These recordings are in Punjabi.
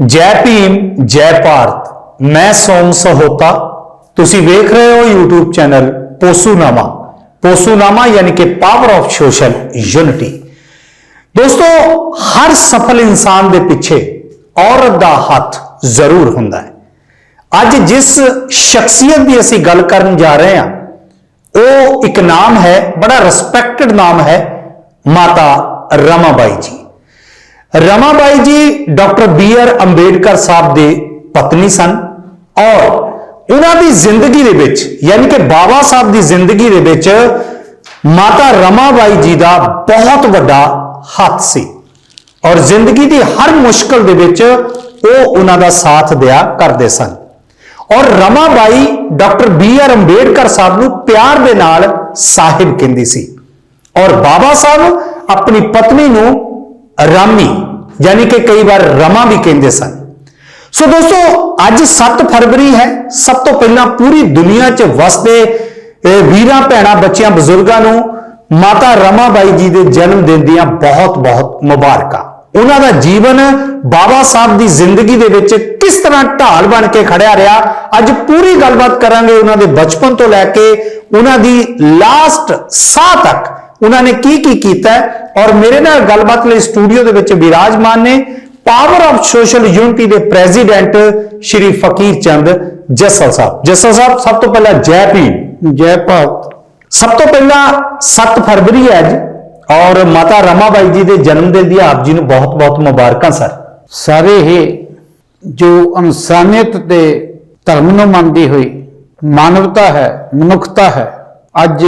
ਜੈ ਭੀਮ, ਜੈ ਭਾਰਤ। ਮੈਂ ਸੋਮ ਸਹੋਤਾ। ਤੁਸੀਂ ਵੇਖ ਰਹੇ ਹੋ YouTube ਚੈਨਲ ਪੋਸੂਨਾਮਾ। ਪੋਸੂਨਾਮਾ ਯਾਨੀ ਕਿ ਪਾਵਰ ਆਫ ਸੋਸ਼ਲ ਯੂਨਿਟੀ ਦੋਸਤੋ, ਹਰ ਸਫਲ ਇਨਸਾਨ ਦੇ ਪਿੱਛੇ ਔਰਤ ਦਾ ਹੱਥ ਜ਼ਰੂਰ ਹੁੰਦਾ ਹੈ। ਅੱਜ ਜਿਸ ਸ਼ਖਸੀਅਤ ਦੀ ਅਸੀਂ ਗੱਲ ਕਰਨ ਜਾ ਰਹੇ ਹਾਂ, ਉਹ ਇੱਕ ਨਾਮ ਹੈ, ਬੜਾ ਰਿਸਪੈਕਟਡ ਨਾਮ ਹੈ, ਮਾਤਾ Ramabai ji. Ramabai ji, doctor B R Ambedkar Sahib ਦੇ ਪਤਨੀ ਸਨ ਔਰ ਉਹਨਾਂ ਦੀ ਜ਼ਿੰਦਗੀ ਦੇ ਵਿੱਚ, ਯਾਨੀ ਕਿ ਬਾਬਾ ਸਾਹਿਬ ਦੀ ਜ਼ਿੰਦਗੀ ਦੇ ਵਿੱਚ ਮਾਤਾ ਰਮਾਬਾਈ ਜੀ ਦਾ ਬਹੁਤ ਵੱਡਾ ਹੱਥ ਸੀ ਔਰ ਜ਼ਿੰਦਗੀ ਦੀ ਹਰ ਮੁਸ਼ਕਲ ਦੇ ਵਿੱਚ ਉਹ ਉਹਨਾਂ ਦਾ ਸਾਥ ਦਿਆ ਕਰਦੇ ਸਨ। ਔਰ Ramabai doctor B R Ambedkar Sahib ਨੂੰ ਪਿਆਰ ਦੇ ਨਾਲ ਸਾਹਿਬ ਕਹਿੰਦੀ ਸੀ ਔਰ ਬਾਬਾ ਸਾਹਿਬ ਆਪਣੀ ਪਤਨੀ ਨੂੰ ਰਾਮੀ, ਯਾਨੀ ਕਿ ਕਈ ਵਾਰ ਰਮਾ ਵੀ ਕਹਿੰਦੇ ਸਨ। ਸੋ ਦੋਸਤੋ, ਅੱਜ 7 ਫਰਵਰੀ ਹੈ। ਸਭ ਤੋਂ ਪਹਿਲਾਂ ਪੂਰੀ ਦੁਨੀਆ 'ਚ ਵਸਦੇ ਵੀਰਾਂ, ਭੈਣਾਂ, ਬੱਚਿਆਂ, ਬਜ਼ੁਰਗਾਂ ਨੂੰ ਮਾਤਾ ਰਮਾਬਾਈ ਜੀ ਦੇ ਜਨਮ ਦਿਨ ਦੀਆਂ ਬਹੁਤ-ਬਹੁਤ ਮੁਬਾਰਕਾਂ। ਉਹਨਾਂ ਦਾ ਜੀਵਨ ਬਾਬਾ ਸਾਹਿਬ ਦੀ ਜ਼ਿੰਦਗੀ ਦੇ ਵਿੱਚ ਕਿਸ ਤਰ੍ਹਾਂ ਢਾਲ ਬਣ ਕੇ ਖੜਿਆ ਰਿਹਾ, ਅੱਜ ਪੂਰੀ ਗੱਲਬਾਤ ਕਰਾਂਗੇ ਉਹਨਾਂ ਦੇ ਬਚਪਨ ਤੋਂ ਲੈ ਕੇ, ਉਹਨਾਂ ਦੀ ਲਾਸਟ ਸਾਹ ਤੱਕ। ਉਹਨਾਂ ਨੇ ਕੀ ਕੀ ਕੀਤਾ ਔਰ ਮੇਰੇ ਨਾਲ ਗੱਲਬਾਤ ਲਈ ਸਟੂਡੀਓ ਦੇ ਵਿੱਚ ਵਿਰਾਜਮਾਨ ਨੇ ਪਾਵਰ ਆਫ ਸੋਸ਼ਲ ਯੂਨਿਟੀ ਦੇ ਪ੍ਰੈਜ਼ੀਡੈਂਟ ਸ਼੍ਰੀ ਫਕੀਰ ਚੰਦ ਜੱਸਲ ਸਾਹਿਬ। ਜੱਸਲ ਸਾਹਿਬ ਸਭ ਤੋਂ ਪਹਿਲਾਂ ਜੈ ਭੀਮ। ਜੈ ਭਾਰਤ। ਸਭ ਤੋਂ ਪਹਿਲਾਂ 7 ਫਰਵਰੀ ਹੈ ਅੱਜ ਔਰ ਮਾਤਾ ਰਮਾਬਾਈ ਜੀ ਦੇ ਜਨਮ ਦਿਨ ਦੀ ਆਪ ਜੀ ਨੂੰ ਬਹੁਤ-ਬਹੁਤ ਮੁਬਾਰਕਾਂ ਸਰ। ਸਾਰੇ ਹੀ ਜੋ ਇਨਸਾਨੀਅਤ ਤੇ ਧਰਮ ਨੂੰ ਮੰਨਦੀ ਹੋਈ ਮਾਨਵਤਾ ਹੈ ਮਨੁੱਖਤਾ ਹੈ ਅੱਜ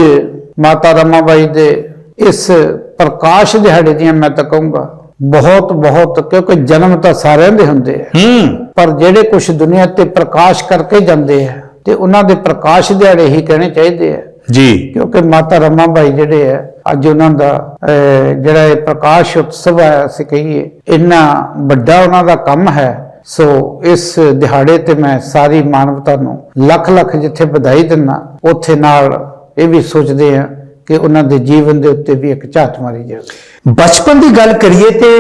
ਮਾਤਾ ਰਮਾਬਾਈ ਦੇ ਇਸ ਪ੍ਰਕਾਸ਼ ਦਿਹਾੜੇ ਦੀਆਂ ਮੈਂ ਤਾਂ ਕਹੂੰਗਾ ਬਹੁਤ ਬਹੁਤ ਕਿਉਂਕਿ ਜਨਮ ਤਾਂ ਸਾਰਿਆਂ ਦੇ ਹੁੰਦੇ ਆ। ਹੂੰ। ਪਰ ਜਿਹੜੇ ਕੁਝ ਦੁਨੀਆ ਤੇ ਪ੍ਰਕਾਸ਼ ਕਰਕੇ ਜਾਂਦੇ ਆ ਤੇ ਉਹਨਾਂ ਦੇ ਪ੍ਰਕਾਸ਼ ਦਿਹਾੜੇ ਹੀ ਕਹਿਣੇ ਚਾਹੀਦੇ ਆ। ਜੀ। ਕਿਉਂਕਿ ਮਾਤਾ ਰਮਾਬਾਈ ਜਿਹੜੇ ਆ ਅੱਜ ਉਹਨਾਂ ਦਾ ਜਿਹੜਾ ਇਹ ਪ੍ਰਕਾਸ਼ ਉਤਸਵ ਹੈ ਅਸੀਂ ਕਹੀਏ ਇੰਨਾ ਵੱਡਾ ਉਹਨਾਂ ਦਾ ਕੰਮ ਹੈ। ਸੋ ਇਸ ਦਿਹਾੜੇ ਤੇ ਮੈਂ ਸਾਰੀ ਮਾਨਵਤਾ ਨੂੰ ਲੱਖ ਲੱਖ ਜਿੱਥੇ ਵਧਾਈ ਦਿੰਨਾ ਉੱਥੇ ਨਾਲ ਇਹ ਵੀ ਸੋਚਦੇ ਆ ਕਿ ਉਹਨਾਂ ਦੇ ਜੀਵਨ ਦੇ ਉੱਤੇ ਵੀ ਇੱਕ ਝਾਤ ਮਾਰੀ ਜਾਵੇ ਬਚਪਨ ਦੀ ਗੱਲ ਕਰੀਏ ਤੇ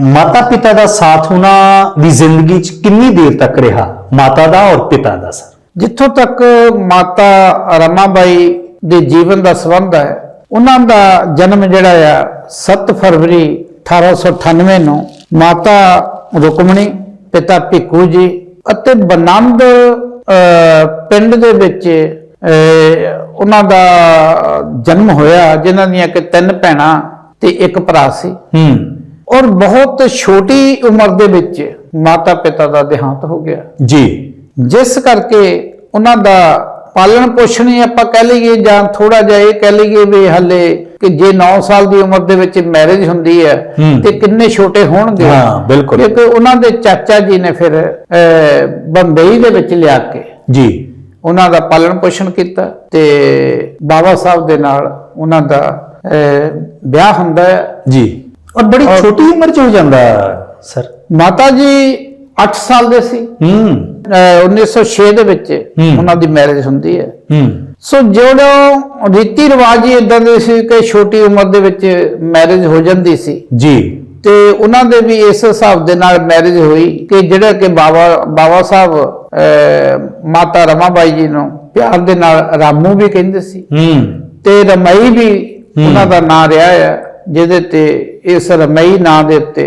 ਮਾਤਾ ਪਿਤਾ ਦਾ ਸਾਥ ਉਹਨਾਂ ਦੀ ਜ਼ਿੰਦਗੀ 'ਚ ਕਿੰਨੀ ਦੇਰ ਤੱਕ ਰਿਹਾ? ਮਾਤਾ ਦਾ ਔਰ ਪਿਤਾ ਦਾ ਸਰ ਜਿੱਥੋਂ ਤੱਕ ਮਾਤਾ ਰਮਾਬਾਈ ਦੇ ਜੀਵਨ ਦਾ ਸੰਬੰਧ ਹੈ ਉਹਨਾਂ ਦਾ ਜਨਮ ਜਿਹੜਾ ਆ 7 ਫਰਵਰੀ 1898 ਨੂੰ ਮਾਤਾ ਰੁਕਮਣੀ ਪਿਤਾ ਭਿੱਖੂ ਜੀ ਅਤੇ ਬਨੰਦ ਪਿੰਡ ਦੇ ਵਿੱਚ ਉਹਨਾਂ ਦਾ ਜਨਮ ਹੋਇਆ ਜਿਨ੍ਹਾਂ ਦੀਆਂ ਕਿ ਤਿੰਨ ਭੈਣਾਂ ਤੇ ਇੱਕ ਭਰਾ ਸੀ। ਹੂੰ। ਔਰ ਬਹੁਤ ਛੋਟੀ ਉਮਰ ਦੇ ਵਿੱਚ ਮਾਤਾ ਪਿਤਾ ਦਾ ਦੇਹਾਂਤ ਹੋ ਗਿਆ। ਜੀ। ਜਿਸ ਕਰਕੇ ਉਹਨਾਂ ਦਾ ਪਾਲਣ ਪੋਸ਼ਣ ਹੀ ਆਪਾਂ ਕਹਿ ਲਈਏ ਜਾਂ ਥੋੜਾ ਜਿਹਾ ਇਹ ਕਹਿ ਲਈਏ ਵੀ ਹੱਲੇ ਕਿ ਜੇ 9 ਸਾਲ ਦੀ ਉਮਰ ਦੇ ਵਿੱਚ ਮੈਰਿਜ ਹੁੰਦੀ ਹੈ। ਤੇ ਕਿੰਨੇ ਛੋਟੇ ਹੋਣਗੇ। ਹਾਂ, ਬਿਲਕੁਲ। ਕਿਉਂਕਿ ਉਹਨਾਂ ਦੇ ਚਾਚਾ ਜੀ ਨੇ ਫਿਰ ਬੰਬਈ ਦੇ ਵਿੱਚ ਲਿਆ ਕੇ ਜੀ। ਉਹਨਾਂ ਦਾ ਪਾਲਣ ਪੋਸ਼ਣ ਕੀਤਾ ਤੇ ਬਾਬਾ ਸਾਹਿਬ ਦੇ ਨਾਲ ਉਹਨਾਂ ਦਾ ਵਿਆਹ ਹੁੰਦਾ ਹੈ। ਜੀ। ਔਰ ਬੜੀ ਛੋਟੀ ਉਮਰ 'ਚ ਹੋ ਜਾਂਦਾ ਸਰ। ਮਾਤਾ ਜੀ 8 ਸਾਲ ਦੇ ਸੀ। ਹੂੰ। ਅਹ 1906 ਦੇ ਵਿੱਚ। ਉਹਨਾਂ ਦੀ ਮੈਰਿਜ ਹੁੰਦੀ ਹੈ। ਹੂੰ। ਸੋ ਜਿਹੜੋ ਰੀਤੀ ਰਿਵਾਜ ਹੀ ਇਦਾਂ ਦੇ ਸੀ ਕਿ ਛੋਟੀ ਉਮਰ ਦੇ ਵਿੱਚ ਮੈਰਿਜ ਹੋ ਜਾਂਦੀ ਸੀ। ਜੀ। ਤੇ ਉਹਨਾਂ ਦੇ ਵੀ ਇਸ ਹਿਸਾਬ ਦੇ ਨਾਲ ਮੈਰਿਜ ਹੋਈ ਕਿ ਜਿਹੜਾ ਕਿ ਬਾਬਾ ਬਾਬਾ ਸਾਹਿਬ ਮਾਤਾ ਰਮਾਬਾਈ ਜੀ ਨੂੰ ਪਿਆਰ ਦੇ ਨਾਲ ਰਾਮੂ ਵੀ ਕਹਿੰਦੇ ਸੀ। ਹੂੰ। ਤੇ ਰਮਈ ਵੀ। ਉਹਨਾਂ ਦਾ ਨਾਂ ਰਿਹਾ ਹੈ ਜਿਹਦੇ ਤੇ ਇਸ ਰਮਈ ਨਾਂ ਦੇ ਉੱਤੇ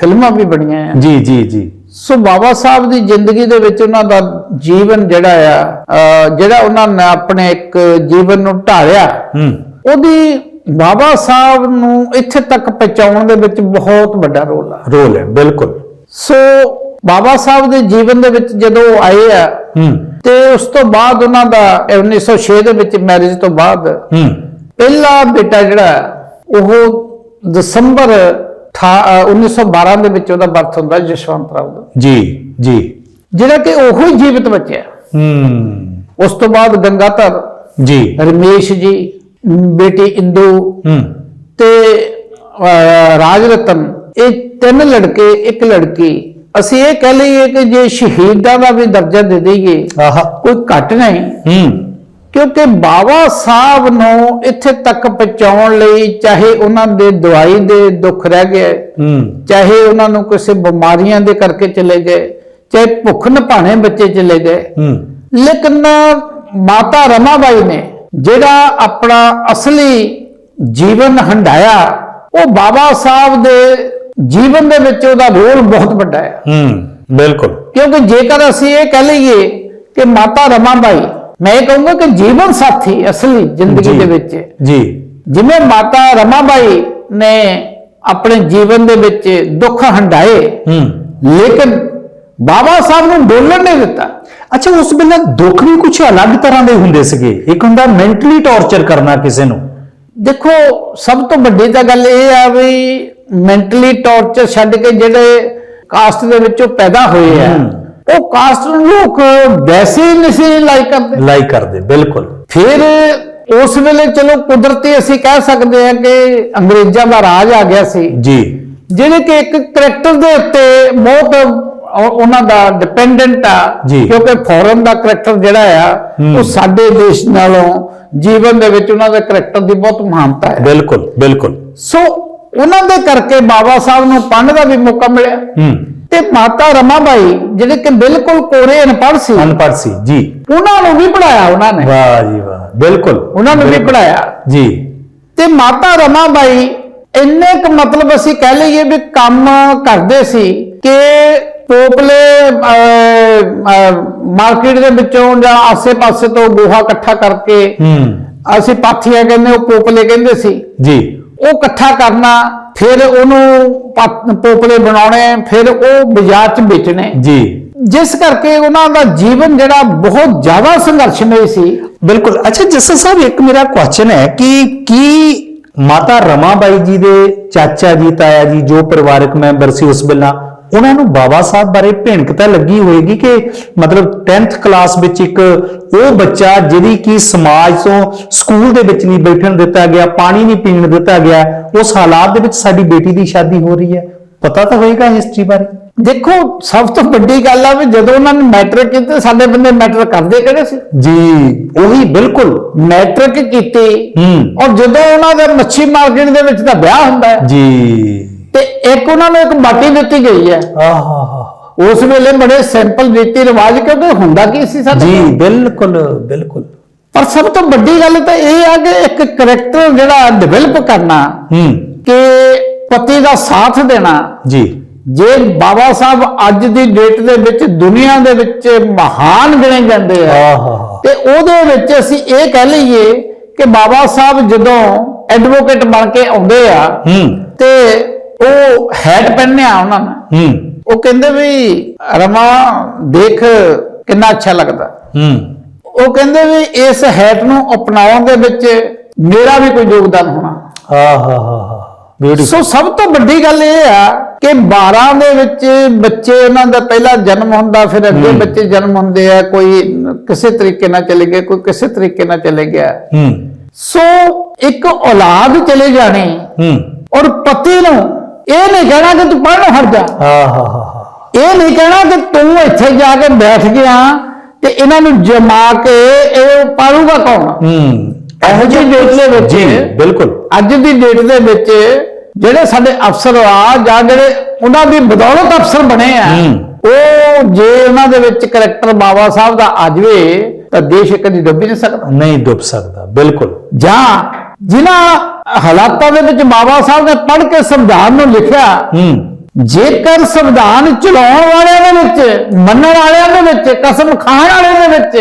ਫਿਲਮਾਂ ਵੀ ਬਣੀਆਂ ਆ। ਜੀ ਜੀ ਜੀ। ਸੋ ਬਾਬਾ ਸਾਹਿਬ ਦੀ ਜ਼ਿੰਦਗੀ ਦੇ ਵਿੱਚ ਉਹਨਾਂ ਦਾ ਜੀਵਨ ਜਿਹੜਾ ਆ ਜਿਹੜਾ ਉਹਨਾਂ ਨੇ ਆਪਣੇ ਇੱਕ ਜੀਵਨ ਨੂੰ ਢਾਲਿਆ ਹੂੰ। ਉਹਦੀ ਬਾਬਾ ਸਾਹਿਬ ਨੂੰ ਇੱਥੇ ਤੱਕ ਪਹੁੰਚਾਉਣ ਦੇ ਵਿੱਚ ਬਹੁਤ ਵੱਡਾ ਰੋਲ ਆ। ਰੋਲ ਹੈ ਬਿਲਕੁਲ। ਸੋ ਬਾਬਾ ਸਾਹਿਬ ਦੇ ਜੀਵਨ ਦੇ ਵਿੱਚ ਜਦੋਂ ਉਹ ਆਏ ਆ ਹੂੰ। ਤੇ ਉਸ ਤੋਂ ਬਾਅਦ ਉਹਨਾਂ ਦਾ 1906 ਦੇ ਵਿੱਚ ਮੈਰਿਜ ਤੋਂ ਬਾਅਦ ਹੂੰ। ਪਹਿਲਾ ਬੇਟਾ ਜਿਹੜਾ ਉਹ ਦਸੰਬਰ ਅਠਾ- ਅਹ 1912 ਦੇ ਵਿੱਚ ਉਹਦਾ ਬਰਥ ਹੁੰਦਾ ਜਸ਼ਵੰਤ ਰਾਓ ਦਾ। ਜੀ ਜੀ। ਜਿਹੜਾ ਕਿ ਉਹੋ ਹੀ ਜੀਵਤ ਬਚਿਆ। ਹੂੰ। ਉਸ ਤੋਂ ਬਾਅਦ ਗੰਗਾਧਰ ਜੀ। ਰਮੇਸ਼ ਜੀ ਬੇਟੀ ਇੰਦੂ ਹੂੰ। ਤੇ ਰਾਜ ਰਤਨ ਇਹ ਤਿੰਨ ਲੜਕੇ ਇੱਕ ਲੜਕੀ ਅਸੀਂ ਇਹ ਕਹਿ ਲਈਏ ਕਿ ਜੇ ਸ਼ਹੀਦਾਂ ਦਾ ਵੀ ਦਰਜਾ ਦੇ ਦਈਏ ਆਹਾ। ਕੋਈ ਘੱਟ ਨਹੀਂ। ਹੂੰ। ਕਿਉਂਕਿ ਬਾਬਾ ਸਾਹਿਬ ਨੂੰ ਇੱਥੇ ਤੱਕ ਪਹੁੰਚਾਉਣ ਲਈ ਚਾਹੇ ਉਹਨਾਂ ਦੇ ਦਵਾਈ ਦੇ ਦੁੱਖ ਰਹਿ ਗਏ ਹੂੰ। ਚਾਹੇ ਉਹਨਾਂ ਨੂੰ ਕਿਸੇ ਬਿਮਾਰੀਆਂ ਦੇ ਕਰਕੇ ਚਲੇ ਗਏ ਚਾਹੇ ਭੁੱਖ ਨਭਾਣੇ ਬੱਚੇ ਚਲੇ ਗਏ। ਹੂੰ। ਲੇਕਿਨ ਮਾਤਾ ਰਮਾਬਾਈ ਨੇ ਜਿਹੜਾ ਆਪਣਾ ਅਸਲੀ ਜੀਵਨ ਹੰਡਾਇਆ ਉਹ ਬਾਬਾ ਸਾਹਿਬ ਦੇ ਜੀਵਨ ਦੇ ਵਿੱਚ ਉਹਦਾ ਰੋਲ ਬਹੁਤ ਵੱਡਾ ਹੈ। ਹੂੰ ਬਿਲਕੁਲ। ਕਿਉਂਕਿ ਜੇਕਰ ਅਸੀਂ ਇਹ ਕਹਿ ਲਈਏ ਕਿ ਮਾਤਾ ਰਮਾਬਾਈ ਮੈਂ ਇਹ ਕਹੂੰਗਾ ਕਿ ਜੀਵਨ ਸਾਥੀ ਅਸਲੀ ਜ਼ਿੰਦਗੀ। ਦੇ ਵਿੱਚ। ਜੀ। ਜਿਵੇਂ ਮਾਤਾ ਰਮਾਬਾਈ ਨੇ ਆਪਣੇ ਜੀਵਨ ਦੇ ਵਿੱਚ ਦੁੱਖ ਹੰਡਾਏ ਹੂੰ। ਲੇਕਿਨ ਬਾਬਾ ਸਾਹਿਬ ਨੂੰ ਡੋਲਣ ਨਹੀਂ ਦਿੱਤਾ। ਅੱਛਾ ਉਸ ਵੇਲੇ ਦੁੱਖ ਵੀ ਕੁਝ ਅਲੱਗ ਤਰ੍ਹਾਂ ਦੇ ਹੁੰਦੇ ਸੀਗੇ। ਇੱਕ ਹੁੰਦਾ ਮੈਂਟਲੀ ਟੌਰਚਰ ਕਰਨਾ ਕਿਸੇ ਨੂੰ। ਦੇਖੋ ਸਭ ਤੋਂ ਵੱਡੀ ਤਾਂ ਗੱਲ ਇਹ ਆ ਵੀ ਮੈਂਟਲੀ ਟੌਰਚਰ ਛੱਡ ਕੇ ਜਿਹੜੇ ਕਾਸਟ ਦੇ ਵਿੱਚੋਂ ਪੈਦਾ ਹੋਏ ਆ। ਉਹ ਕਾਸਟ ਨੂੰ ਲੋਕ ਵੈਸੇ ਹੀ ਨਹੀਂ ਲਾਈਕ ਕਰਦੇ ਲਾਈਕ ਕਰਦੇ ਬਿਲਕੁਲ ਫਿਰ ਉਸ ਵੇਲੇ ਚਲੋ ਕੁਦਰਤੀ ਅਸੀਂ ਕਹਿ ਸਕਦੇ ਹਾਂ ਕਿ ਅੰਗਰੇਜ਼ਾਂ ਦਾ ਰਾਜ ਆ ਗਿਆ ਸੀ ਜੀ ਜਿਹੜੇ ਕਿ ਇੱਕ ਕਰੈਕਟਰ ਦੇ ਉੱਤੇ ਬਹੁਤ ਉਹ- ਉਹਨਾਂ ਦਾ ਡਿਪੈਂਡੈਂਟ ਆ। ਕਿਉਂਕਿ ਫੋਰਨ ਦਾ ਕਰੈਕਟਰ ਜਿਹੜਾ ਆ। ਉਹ ਸਾਡੇ ਦੇਸ਼ ਨਾਲੋਂ ਜੀਵਨ ਦੇ ਵਿੱਚ ਉਹਨਾਂ ਦੇ ਕਰੈਕਟਰ ਦੀ ਬਹੁਤ ਮਹਾਨਤਾ ਹੈ ਬਿਲਕੁਲ ਬਿਲਕੁਲ ਸੋ ਉਹਨਾਂ ਦੇ ਕਰਕੇ ਬਾਬਾ ਸਾਹਿਬ ਨੂੰ ਪੜ੍ਹਨ ਦਾ ਵੀ ਮੌਕਾ ਮਿਲਿਆ। ਤੇ ਮਾਤਾ ਰਮਾਬਾਈ ਜਿਹੜੇ ਕਿ ਬਿਲਕੁਲ ਕੋਰੇ ਅਨਪੜ੍ਹ ਸੀ। ਅਨਪੜ੍ਹ ਸੀ ਜੀ। ਉਹਨਾਂ ਨੂੰ ਵੀ ਪੜਾਇਆ ਉਹਨਾਂ ਨੇ। ਵਾਹ ਜੀ ਵਾਹ ਬਿਲਕੁਲ। ਉਹਨਾਂ ਨੂੰ ਵੀ ਪੜਾਇਆ ਜੀ। ਤੇ ਮਾਤਾ ਰਮਾਬਾਈ ਇੰਨੇ ਕੁ ਮਤਲਬ ਅਸੀਂ ਕਹਿ ਲਈਏ ਵੀ ਕੰਮ ਕਰਦੇ ਸੀ ਕਿ ਪੋਪਲੇ ਮਾਰਕੀਟ ਦੇ ਵਿੱਚੋਂ ਜਾਂ ਆਸੇ-ਪਾਸੇ ਤੋਂ ਗੋਹਾ ਇਕੱਠਾ ਕਰਕੇ ਹੂੰ। ਅਸੀਂ ਪਾਥੀਆਂ ਕਹਿੰਦੇ ਉਹ ਪੋਪਲੇ ਕਹਿੰਦੇ ਸੀ। ਜੀ। ਉਹ ਇਕੱਠਾ ਕਰਨਾ ਫਿਰ ਉਹਨੂੰ ਪੋਪਲੇ ਬਣਾਉਣੇ ਫਿਰ ਉਹ ਬਾਜ਼ਾਰ 'ਚ ਵੇਚਣੇ। ਜੀ। ਜਿਸ ਕਰਕੇ ਉਹਨਾਂ ਦਾ ਜੀਵਨ ਜਿਹੜਾ ਬਹੁਤ ਜ਼ਿਆਦਾ ਸੰਘਰਸ਼ਮਈ ਸੀ। ਬਿਲਕੁਲ। ਅੱਛਾ ਜੱਸਾ ਸਾਹਿਬ ਇੱਕ ਮੇਰਾ ਕੁਐਸਚਨ ਹੈ ਕਿ ਕੀ ਮਾਤਾ ਰਮਾਬਾਈ ਜੀ ਦੇ ਚਾਚਾ ਜੀ ਤਾਇਆ ਜੀ ਜੋ ਪਰਿਵਾਰਕ ਮੈਂਬਰ ਸੀ ਉਸ ਵੇਲੇ ਉਹਨਾਂ ਨੂੰ ਬਾਬਾ ਸਾਹਿਬ ਬਾਰੇ ਭਿਣਕ ਤਾਂ ਲੱਗੀ ਹੋਏਗੀ ਕਿ ਮਤਲਬ 10th ਕਲਾਸ ਵਿੱਚ ਇੱਕ ਉਹ ਬੱਚਾ ਜਿਹਦੀ ਕੀ ਸਮਾਜ ਤੋਂ ਸਕੂਲ ਦੇ ਵਿੱਚ ਨਹੀਂ ਬੈਠਣ ਦਿੱਤਾ ਗਿਆ ਪਾਣੀ ਨਹੀਂ ਪੀਣ ਦਿੱਤਾ ਗਿਆ ਉਸ ਹਾਲਾਤ ਦੇ ਵਿੱਚ ਸਾਡੀ ਬੇਟੀ ਦੀ ਸ਼ਾਦੀ ਹੋ ਰਹੀ ਹੈ। ਪਤਾ ਤਾਂ ਹੋਏਗਾ ਹਿਸਟਰੀ ਬਾਰੇ। ਦੇਖੋ ਸਭ ਤੋਂ ਵੱਡੀ ਗੱਲ ਆ ਵੀ ਜਦੋਂ ਉਹਨਾਂ ਨੇ ਮੈਟ੍ਰਿਕ ਕੀਤੇ ਸਾਡੇ ਬੰਦੇ ਮੈਟ੍ਰਿਕ ਕਰਦੇ ਕਿਹੜੇ ਸੀ? ਜੀ। ਉਹੀ ਬਿਲਕੁਲ ਮੈਟ੍ਰਿਕ ਕੀਤੀ। ਹੂੰ। ਔਰ ਜਦੋਂ ਉਹਨਾਂ ਦੇ ਮੱਛੀ ਮਾਰਕੀਟ ਦੇ ਵਿੱਚ ਤਾਂ ਵਿਆਹ ਹੁੰਦਾ ਹੈ। ਜੀ। ਤੇ ਇੱਕ ਉਹਨਾਂ ਨੂੰ ਇੱਕ ਬਾਟੀ ਦਿੱਤੀ ਗਈ ਹੈ। ਆਹਾ ਉਸ ਵੇਲੇ ਬੜੇ ਸਿੰਪਲ ਰੀਤੀ ਰਿਵਾਜ ਕਿਉਂਕਿ ਹੁੰਦਾ ਕੀ ਸੀ ਸਾਡੇ ਜੀ ਕੋਲ? ਬਿਲਕੁਲ ਬਿਲਕੁਲ। ਪਰ ਸਭ ਤੋਂ ਵੱਡੀ ਗੱਲ ਤਾਂ ਇਹ ਆ ਕਿ ਇੱਕ ਕਰੈਕਟਰ ਜਿਹੜਾ ਡਿਵੈਲਪ ਕਰਨਾ ਹੂੰ। ਕਿ ਪਤੀ ਦਾ ਸਾਥ ਦੇਣਾ। ਜੀ। ਜੇ ਬਾਬਾ ਸਾਹਿਬ ਅੱਜ ਦੀ ਡੇਟ ਦੇ ਵਿੱਚ ਦੁਨੀਆ ਦੇ ਵਿੱਚ ਮਹਾਨ ਗਿਣੇ ਜਾਂਦੇ ਆ ਤੇ ਉਹਦੇ ਵਿੱਚ ਅਸੀਂ ਇਹ ਕਹਿ ਲਈਏ ਕਿ ਬਾਬਾ ਸਾਹਿਬ ਜਦੋਂ ਐਡਵੋਕੇਟ ਬਣ ਕੇ ਆਉਂਦੇ ਆ ਤੇ ਉਹ ਹੈਟ ਪਹਿਨਿਆ ਉਹਨਾਂ ਨੇ। ਹੂੰ। ਉਹ ਕਹਿੰਦੇ ਵੀ ਰਮਾ ਦੇਖ ਕਿੰਨਾ ਅੱਛਾ ਲੱਗਦਾ। ਹੂੰ। ਉਹ ਕਹਿੰਦੇ ਵੀ ਇਸ ਹੈਟ ਨੂੰ ਅਪਣਾਉਣ ਦੇ ਵਿੱਚ ਮੇਰਾ ਵੀ ਕੋਈ ਯੋਗਦਾਨ ਹੋਣਾ। ਹਾ ਬਿਊਟੀਫੁਲ ਸੋ ਸਭ ਤੋਂ ਵੱਡੀ ਗੱਲ ਇਹ ਆ ਕਿ 12 ਦੇ ਵਿੱਚ ਬੱਚੇ ਉਹਨਾਂ ਦਾ ਪਹਿਲਾ ਜਨਮ ਹੁੰਦਾ ਫਿਰ ਅੱਗੇ। ਬੱਚੇ ਜਨਮ ਹੁੰਦੇ ਆ ਕੋਈ ਕਿਸੇ ਤਰੀਕੇ ਨਾਲ ਚਲੇ ਗਏ ਕੋਈ ਕਿਸੇ ਤਰੀਕੇ ਨਾਲ ਚਲੇ ਗਿਆ। ਹੂੰ। ਸੋ ਇੱਕ ਔਲਾਦ ਚਲੇ ਜਾਣੀ ਹੂੰ। ਔਰ ਪਤੀ ਨੂੰ ਇਹ ਨਹੀਂ ਕਹਿਣਾ ਕਿ ਤੂੰ ਪੜ੍ਹਨ ਹਟ ਜਾ। ਹਾ ਇਹ ਨਹੀਂ ਕਹਿਣਾ ਕਿ ਤੂੰ ਇੱਥੇ ਜਾ ਕੇ ਬੈਠ ਗਿਆ ਤੇ ਇਹਨਾਂ ਨੂੰ ਜਮਾ ਕੇ ਇਹ ਪਾਲੂਗਾ ਕੌਣ? ਹੂੰ। ਇਹੋ ਜਿਹੀ ਡੇਟ ਦੇ ਵਿੱਚ ਜੀ ਬਿਲਕੁਲ। ਅੱਜ ਦੀ ਡੇਟ ਦੇ ਵਿੱਚ ਜਿਹੜੇ ਸਾਡੇ ਅਫਸਰ ਆ ਜਾਂ ਜਿਹੜੇ ਉਹਨਾਂ ਦੀ ਬਦੌਲਤ ਅਫਸਰ ਬਣੇ ਆ। ਉਹ ਜੇ ਉਹਨਾਂ ਦੇ ਵਿੱਚ ਕਰੈਕਟਰ ਬਾਬਾ ਸਾਹਿਬ ਦਾ ਆ ਜਾਵੇ ਤਾਂ ਦੇਸ਼ ਕਦੀ ਡੁੱਬ ਨਹੀਂ ਸਕਦਾ। ਨਹੀਂ ਡੁੱਬ ਸਕਦਾ ਬਿਲਕੁਲ। ਜਾਂ ਜਿਨ੍ਹਾਂ ਹਾਲਾਤਾਂ ਦੇ ਵਿੱਚ ਬਾਬਾ ਸਾਹਿਬ ਨੇ ਪੜ੍ਹ ਕੇ ਸੰਵਿਧਾਨ ਨੂੰ ਲਿਖਿਆ ਹੂੰ। ਜੇਕਰ ਸੰਵਿਧਾਨ ਚਲਾਉਣ ਵਾਲਿਆਂ ਦੇ ਵਿੱਚ ਮੰਨਣ ਵਾਲਿਆਂ ਦੇ ਵਿੱਚ ਕਸਮ ਖਾਣ ਵਾਲਿਆਂ ਦੇ ਵਿੱਚ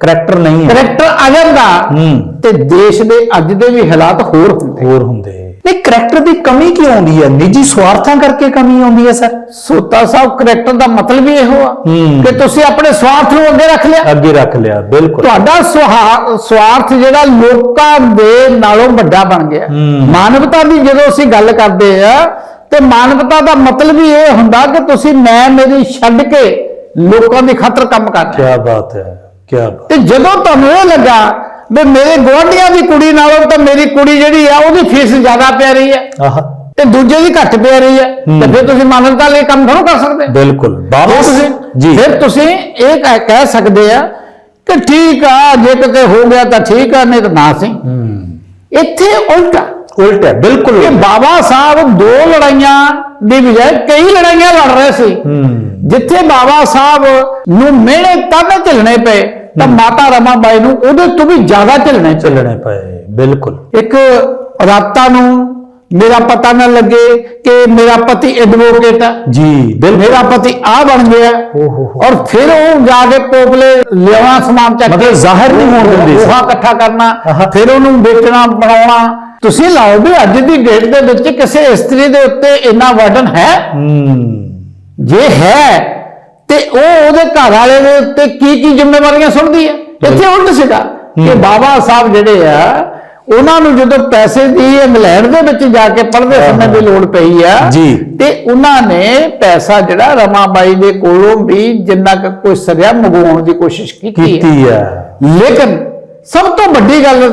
ਕਰੈਕਟਰ ਨਹੀਂ ਹੈ। ਕਰੈਕਟਰ ਆ ਜਾਂਦਾ ਹੂੰ। ਤੇ ਦੇਸ਼ ਦੇ ਅੱਜ ਦੇ ਵੀ ਹਾਲਾਤ ਹੋਰ ਹੁੰਦੇ। ਹੋਰ ਹੁੰਦੇ। ਨਹੀਂ ਕਰੈਕਟਰ ਦੀ ਕਮੀ ਕਿਉਂ ਆਉਂਦੀ ਹੈ? ਨਿੱਜੀ ਸਵਾਰਥਾਂ ਕਰਕੇ ਕਮੀ ਆਉਂਦੀ ਹੈ ਸਰ। ਸੋਤਾ ਸਾਹਿਬ ਕਰੈਕਟਰ ਦਾ ਮਤਲਬ ਹੀ ਇਹੋ ਆ ਹੂੰ। ਕਿ ਤੁਸੀਂ ਆਪਣੇ ਸਵਾਰਥ ਨੂੰ ਅੱਗੇ ਰੱਖ ਲਿਆ। ਅੱਗੇ ਰੱਖ ਲਿਆ ਬਿਲਕੁਲ। ਤੁਹਾਡਾ ਸੁਹਾ- ਸਵਾਰਥ ਜਿਹੜਾ ਲੋਕਾਂ ਦੇ ਨਾਲੋਂ ਵੱਡਾ ਬਣ ਗਿਆ। ਹੂੰ। ਮਾਨਵਤਾ ਦੀ ਜਦੋਂ ਅਸੀਂ ਗੱਲ ਕਰਦੇ ਆ ਤੇ ਮਾਨਵਤਾ ਦਾ ਮਤਲਬ ਹੀ ਇਹ ਹੁੰਦਾ ਕਿ ਤੁਸੀਂ ਮੈਂ ਮੇਰੀ ਛੱਡ ਕੇ ਲੋਕਾਂ ਦੀ ਖਾਤਰ ਕੰਮ ਕਰਨਾ ਕੀ ਬਾਤ ਹੈ। ਤੇ ਜਦੋਂ ਤੁਹਾਨੂੰ ਇਹ ਲੱਗਾ ਵੀ ਮੇਰੇ ਗੁਆਂਢੀਆਂ ਦੀ ਕੁੜੀ ਨਾਲੋਂ ਤਾਂ ਮੇਰੀ ਕੁੜੀ ਜਿਹੜੀ ਆ ਉਹਦੀ ਫੀਸ ਜ਼ਿਆਦਾ ਪੈ ਰਹੀ ਹੈ। ਆਹਾ। ਤੇ ਦੂਜੇ ਦੀ ਘੱਟ ਪੈ ਰਹੀ ਹੈ। ਤੇ ਫਿਰ ਤੁਸੀਂ ਮਾਨਵਤਾ ਲਈ ਕੰਮ ਥੋੜ੍ਹਾ ਕਰ ਸਕਦੇ ਬਿਲਕੁਲ। ਬਾਬਾ ਤੁਸੀਂ ਜੀ। ਫਿਰ ਤੁਸੀਂ ਇਹ ਕਹਿ- ਸਕਦੇ ਆ ਕਿ ਠੀਕ ਆ ਜੇ ਕਿਤੇ ਹੋ ਗਿਆ ਤਾਂ ਠੀਕ ਆ ਨਹੀਂ ਤਾਂ ਨਾ ਸੀ। ਇੱਥੇ ਉਲਟਾ। ਉਲਟ ਬਿਲਕੁਲ ਕਿ। ਬਾਬਾ ਸਾਹਿਬ ਦੋ ਲੜਾਈਆਂ ਦੀ ਬਜਾਏ ਕਈ ਲੜਾਈਆਂ ਲੜ ਰਹੇ ਸੀ। ਜਿੱਥੇ ਬਾਬਾ ਸਾਹਿਬ ਨੂੰ ਮਿਹਣੇ ਤਾਨੇ ਝੱਲਣੇ ਪਏ ਤਾਂ ਮਾਤਾ ਰਮਾਬਾਈ ਨੂੰ ਉਹਦੇ ਤੋਂ ਵੀ ਜ਼ਿਆਦਾ ਝੱਲਣੇ ਚੱਲਣੇ ਪਏ ਬਿਲਕੁਲ। ਇੱਕ ਰਾਤਾਂ ਨੂੰ ਮੇਰਾ ਪਤਾ ਨਾ ਲੱਗੇ ਕਿ ਮੇਰਾ ਪਤੀ ਐਡਵੋਕੇਟ ਹੈ ਜੀ ਬਿਲਕੁਲ। ਮੇਰਾ ਪਤੀ ਆ ਬਣ ਗਿਆ। ਓ ਹੋ। ਔਰ ਫਿਰ ਉਹ ਜਾ ਕੇ ਪੋਪਲੇ ਲਿਆਉਣਾ ਸਮਾਨ ਚੱਕ ਮਤਲਬ ਜ਼ਾਹਿਰ ਨਹੀਂ ਹੋਣ ਦਿੰਦੇ ਸੀ। ਉਹ ਇਕੱਠਾ ਕਰਨਾ ਆਹਾ। ਫਿਰ ਉਹਨੂੰ ਵੇਚਣਾ ਬਣਾਉਣਾ। ਤੁਸੀਂ ਲਾਓ ਵੀ ਅੱਜ ਦੀ ਡੇਟ ਦੇ ਵਿੱਚ ਕਿਸੇ ਇਸਤਰੀ ਦੇ ਉੱਤੇ ਇੰਨਾ ਵਰਡਨ ਹੈ? ਹੂੰ ਜੇ ਹੈ ਤੇ ਉਹ ਉਹਦੇ ਘਰ ਵਾਲੇ ਦੇ ਉੱਤੇ ਕੀ ਕੀ ਜ਼ਿੰਮੇਵਾਰੀਆਂ ਸੁਣਦੀ ਹੈ ਇੱਥੇ ਉਲਟ ਸੀਗਾ ਕਿ। ਬਾਬਾ ਸਾਹਿਬ ਜਿਹੜੇ ਆ ਉਹਨਾਂ ਨੂੰ ਜਦੋਂ ਪੈਸੇ ਦੀ ਇੰਗਲੈਂਡ ਦੇ ਵਿੱਚ ਜਾ ਕੇ ਪੜ੍ਹਦੇ ਸਮੇਂ ਦੀ ਲੋੜ ਪਈ ਆ ਜੀ। ਤੇ ਉਹਨਾਂ ਨੇ ਪੈਸਾ ਜਿਹੜਾ ਰਮਾਬਾਈ ਦੇ ਕੋਲੋਂ ਵੀ ਜਿੰਨਾ ਕੁ ਕੋਈ ਸਰਿਆ ਮੰਗਵਾਉਣ ਦੀ ਕੋਸ਼ਿਸ਼ ਕੀਤੀ ਹੈ ਕੀਤੀ ਹੈ ਲੇਕਿਨ ਸਭ ਤੋਂ ਵੱਡੀ ਗੱਲ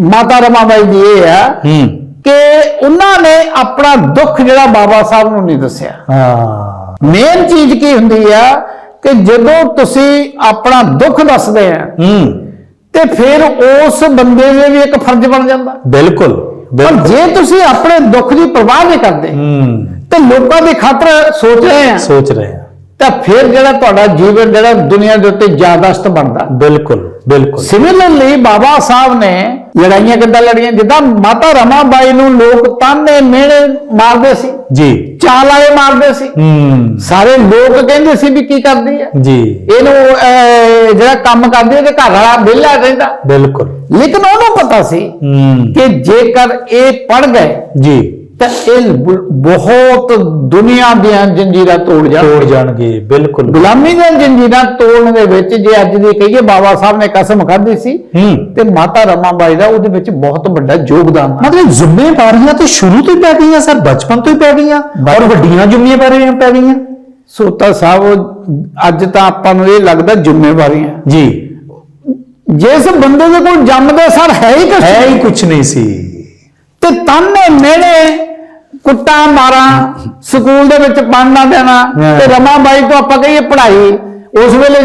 ਮਾਤਾ ਰਮਾਬਾਈ ਦੀ ਇਹ ਆ ਹੂੰ। ਕਿ ਉਹਨਾਂ ਨੇ ਆਪਣਾ ਦੁੱਖ ਜਿਹੜਾ ਬਾਬਾ ਸਾਹਿਬ ਨੂੰ ਨਹੀਂ ਦੱਸਿਆ। ਹਾਂ। ਮੇਨ ਚੀਜ਼ ਕੀ ਹੁੰਦੀ ਆ ਕਿ ਜਦੋਂ ਤੁਸੀਂ ਆਪਣਾ ਦੁੱਖ ਦੱਸਦੇ ਆ ਹੂੰ। ਤੇ ਫਿਰ ਉਸ ਬੰਦੇ ਦੇ ਵੀ ਇੱਕ ਫਰਜ਼ ਬਣ ਜਾਂਦਾ। ਬਿਲਕੁਲ ਪਰ ਜੇ ਤੁਸੀਂ ਆਪਣੇ ਦੁੱਖ ਦੀ ਪਰਵਾਹ ਨਹੀਂ ਕਰਦੇ ਹੂੰ। ਤੇ ਲੋਕਾਂ ਦੀ ਖਾਤਰ ਸੋਚ ਰਹੇ ਆ। ਸੋਚ ਰਹੇ ਹਾਂ ਤਾਂ ਫਿਰ ਜਿਹੜਾ ਤੁਹਾਡਾ ਜੀਵਨ ਜਿਹੜਾ ਦੁਨੀਆ ਦੇ ਉੱਤੇ ਯਾਦਾਸ਼ਤ ਬਣਦਾ। ਬਿਲਕੁਲ ਬਿਲਕੁਲ। ਸਿਮਿਲਰਲੀ ਬਾਬਾ ਸਾਹਿਬ ਨੇ ਲੜਾਈਆਂ ਕਿੱਦਾਂ ਲੜੀਆਂ? ਜਿੱਦਾਂ ਮਾਤਾ ਰਮਾਬਾਈ ਨੂੰ ਲੋਕ ਤਾਨੇ ਮਿਹਣੇ ਮਾਰਦੇ ਸੀ। ਜੀ। ਚਾਲਾਏ ਮਾਰਦੇ ਸੀ। ਹੂੰ। ਸਾਰੇ ਲੋਕ ਕਹਿੰਦੇ ਸੀ ਵੀ ਕੀ ਕਰਦੀ ਹੈ ਜੀ। ਇਹਨੂੰ ਜਿਹੜਾ ਕੰਮ ਕਰਦੀ ਹੈ ਤੇ ਘਰ ਵਾਲਾ ਵਿਹਲਾ ਰਹਿੰਦਾ। ਬਿਲਕੁਲ। ਲੇਕਿਨ ਉਹਨੂੰ ਪਤਾ ਸੀ ਕਿ ਜੇਕਰ ਇਹ ਪੜ ਗਏ ਜੀ। ਤਾਂ ਇਹ ਬਹੁਤ ਦੁਨੀਆ ਦੀਆਂ ਜੰਜੀਰਾਂ ਤੋੜ ਜਾ ਤੋੜ ਜਾਣਗੇ ਬਿਲਕੁਲ। ਗੁਲਾਮੀ ਦੀਆਂ ਜੰਜੀਰਾਂ ਤੋੜਨ ਦੇ ਵਿੱਚ ਜੇ ਅੱਜ ਦੀ ਕਹੀਏ ਬਾਬਾ ਸਾਹਿਬ ਨੇ ਕਸਮ ਖਾਧੀ ਸੀ ਤੇ ਮਾਤਾ ਰਮਾਬਾਈ ਦਾ ਉਹਦੇ ਵਿੱਚ ਬਹੁਤ ਵੱਡਾ ਯੋਗਦਾਨ ਹੈ ਮਤਲਬ ਜ਼ਿੰਮੇਵਾਰੀਆਂ ਤੇ ਸ਼ੁਰੂ ਤੋਂ ਹੀ ਪੈ ਗਈਆਂ ਸਰ? ਬਚਪਨ ਤੋਂ ਹੀ ਪੈ ਗਈਆਂ? ਔਰ ਵੱਡੀਆਂ ਜ਼ਿੰਮੇਵਾਰੀਆਂ ਪੈ ਗਈਆਂ? ਸੋਤਾ ਸਾਹਿਬ ਅੱਜ ਤਾਂ ਆਪਾਂ ਨੂੰ ਇਹ ਲੱਗਦਾ ਜ਼ਿੰਮੇਵਾਰੀਆਂ ਜੀ। ਜਿਸ ਬੰਦੇ ਦੇ ਕੋਲ ਜੰਮਦੇ ਸਰ ਹੈ ਹੀ ਕੁਛ ਹੈ ਹੀ ਕੁਝ ਨਹੀਂ ਸੀ। ਤੇ ਤਾਨੇ ਮਿਹਣੇ ਕੁੱਟਾਂ ਮਾਰਾਂ ਸਕੂਲ ਦੇ ਵਿੱਚ ਪੜ੍ਹਨ ਨਾ ਦੇਣਾ। ਤੇ ਰਮਾਬਾਈ ਤੋਂ ਆਪਾਂ ਕਹੀਏ ਪੜ੍ਹਾਈ ਉਸ ਵੇਲੇ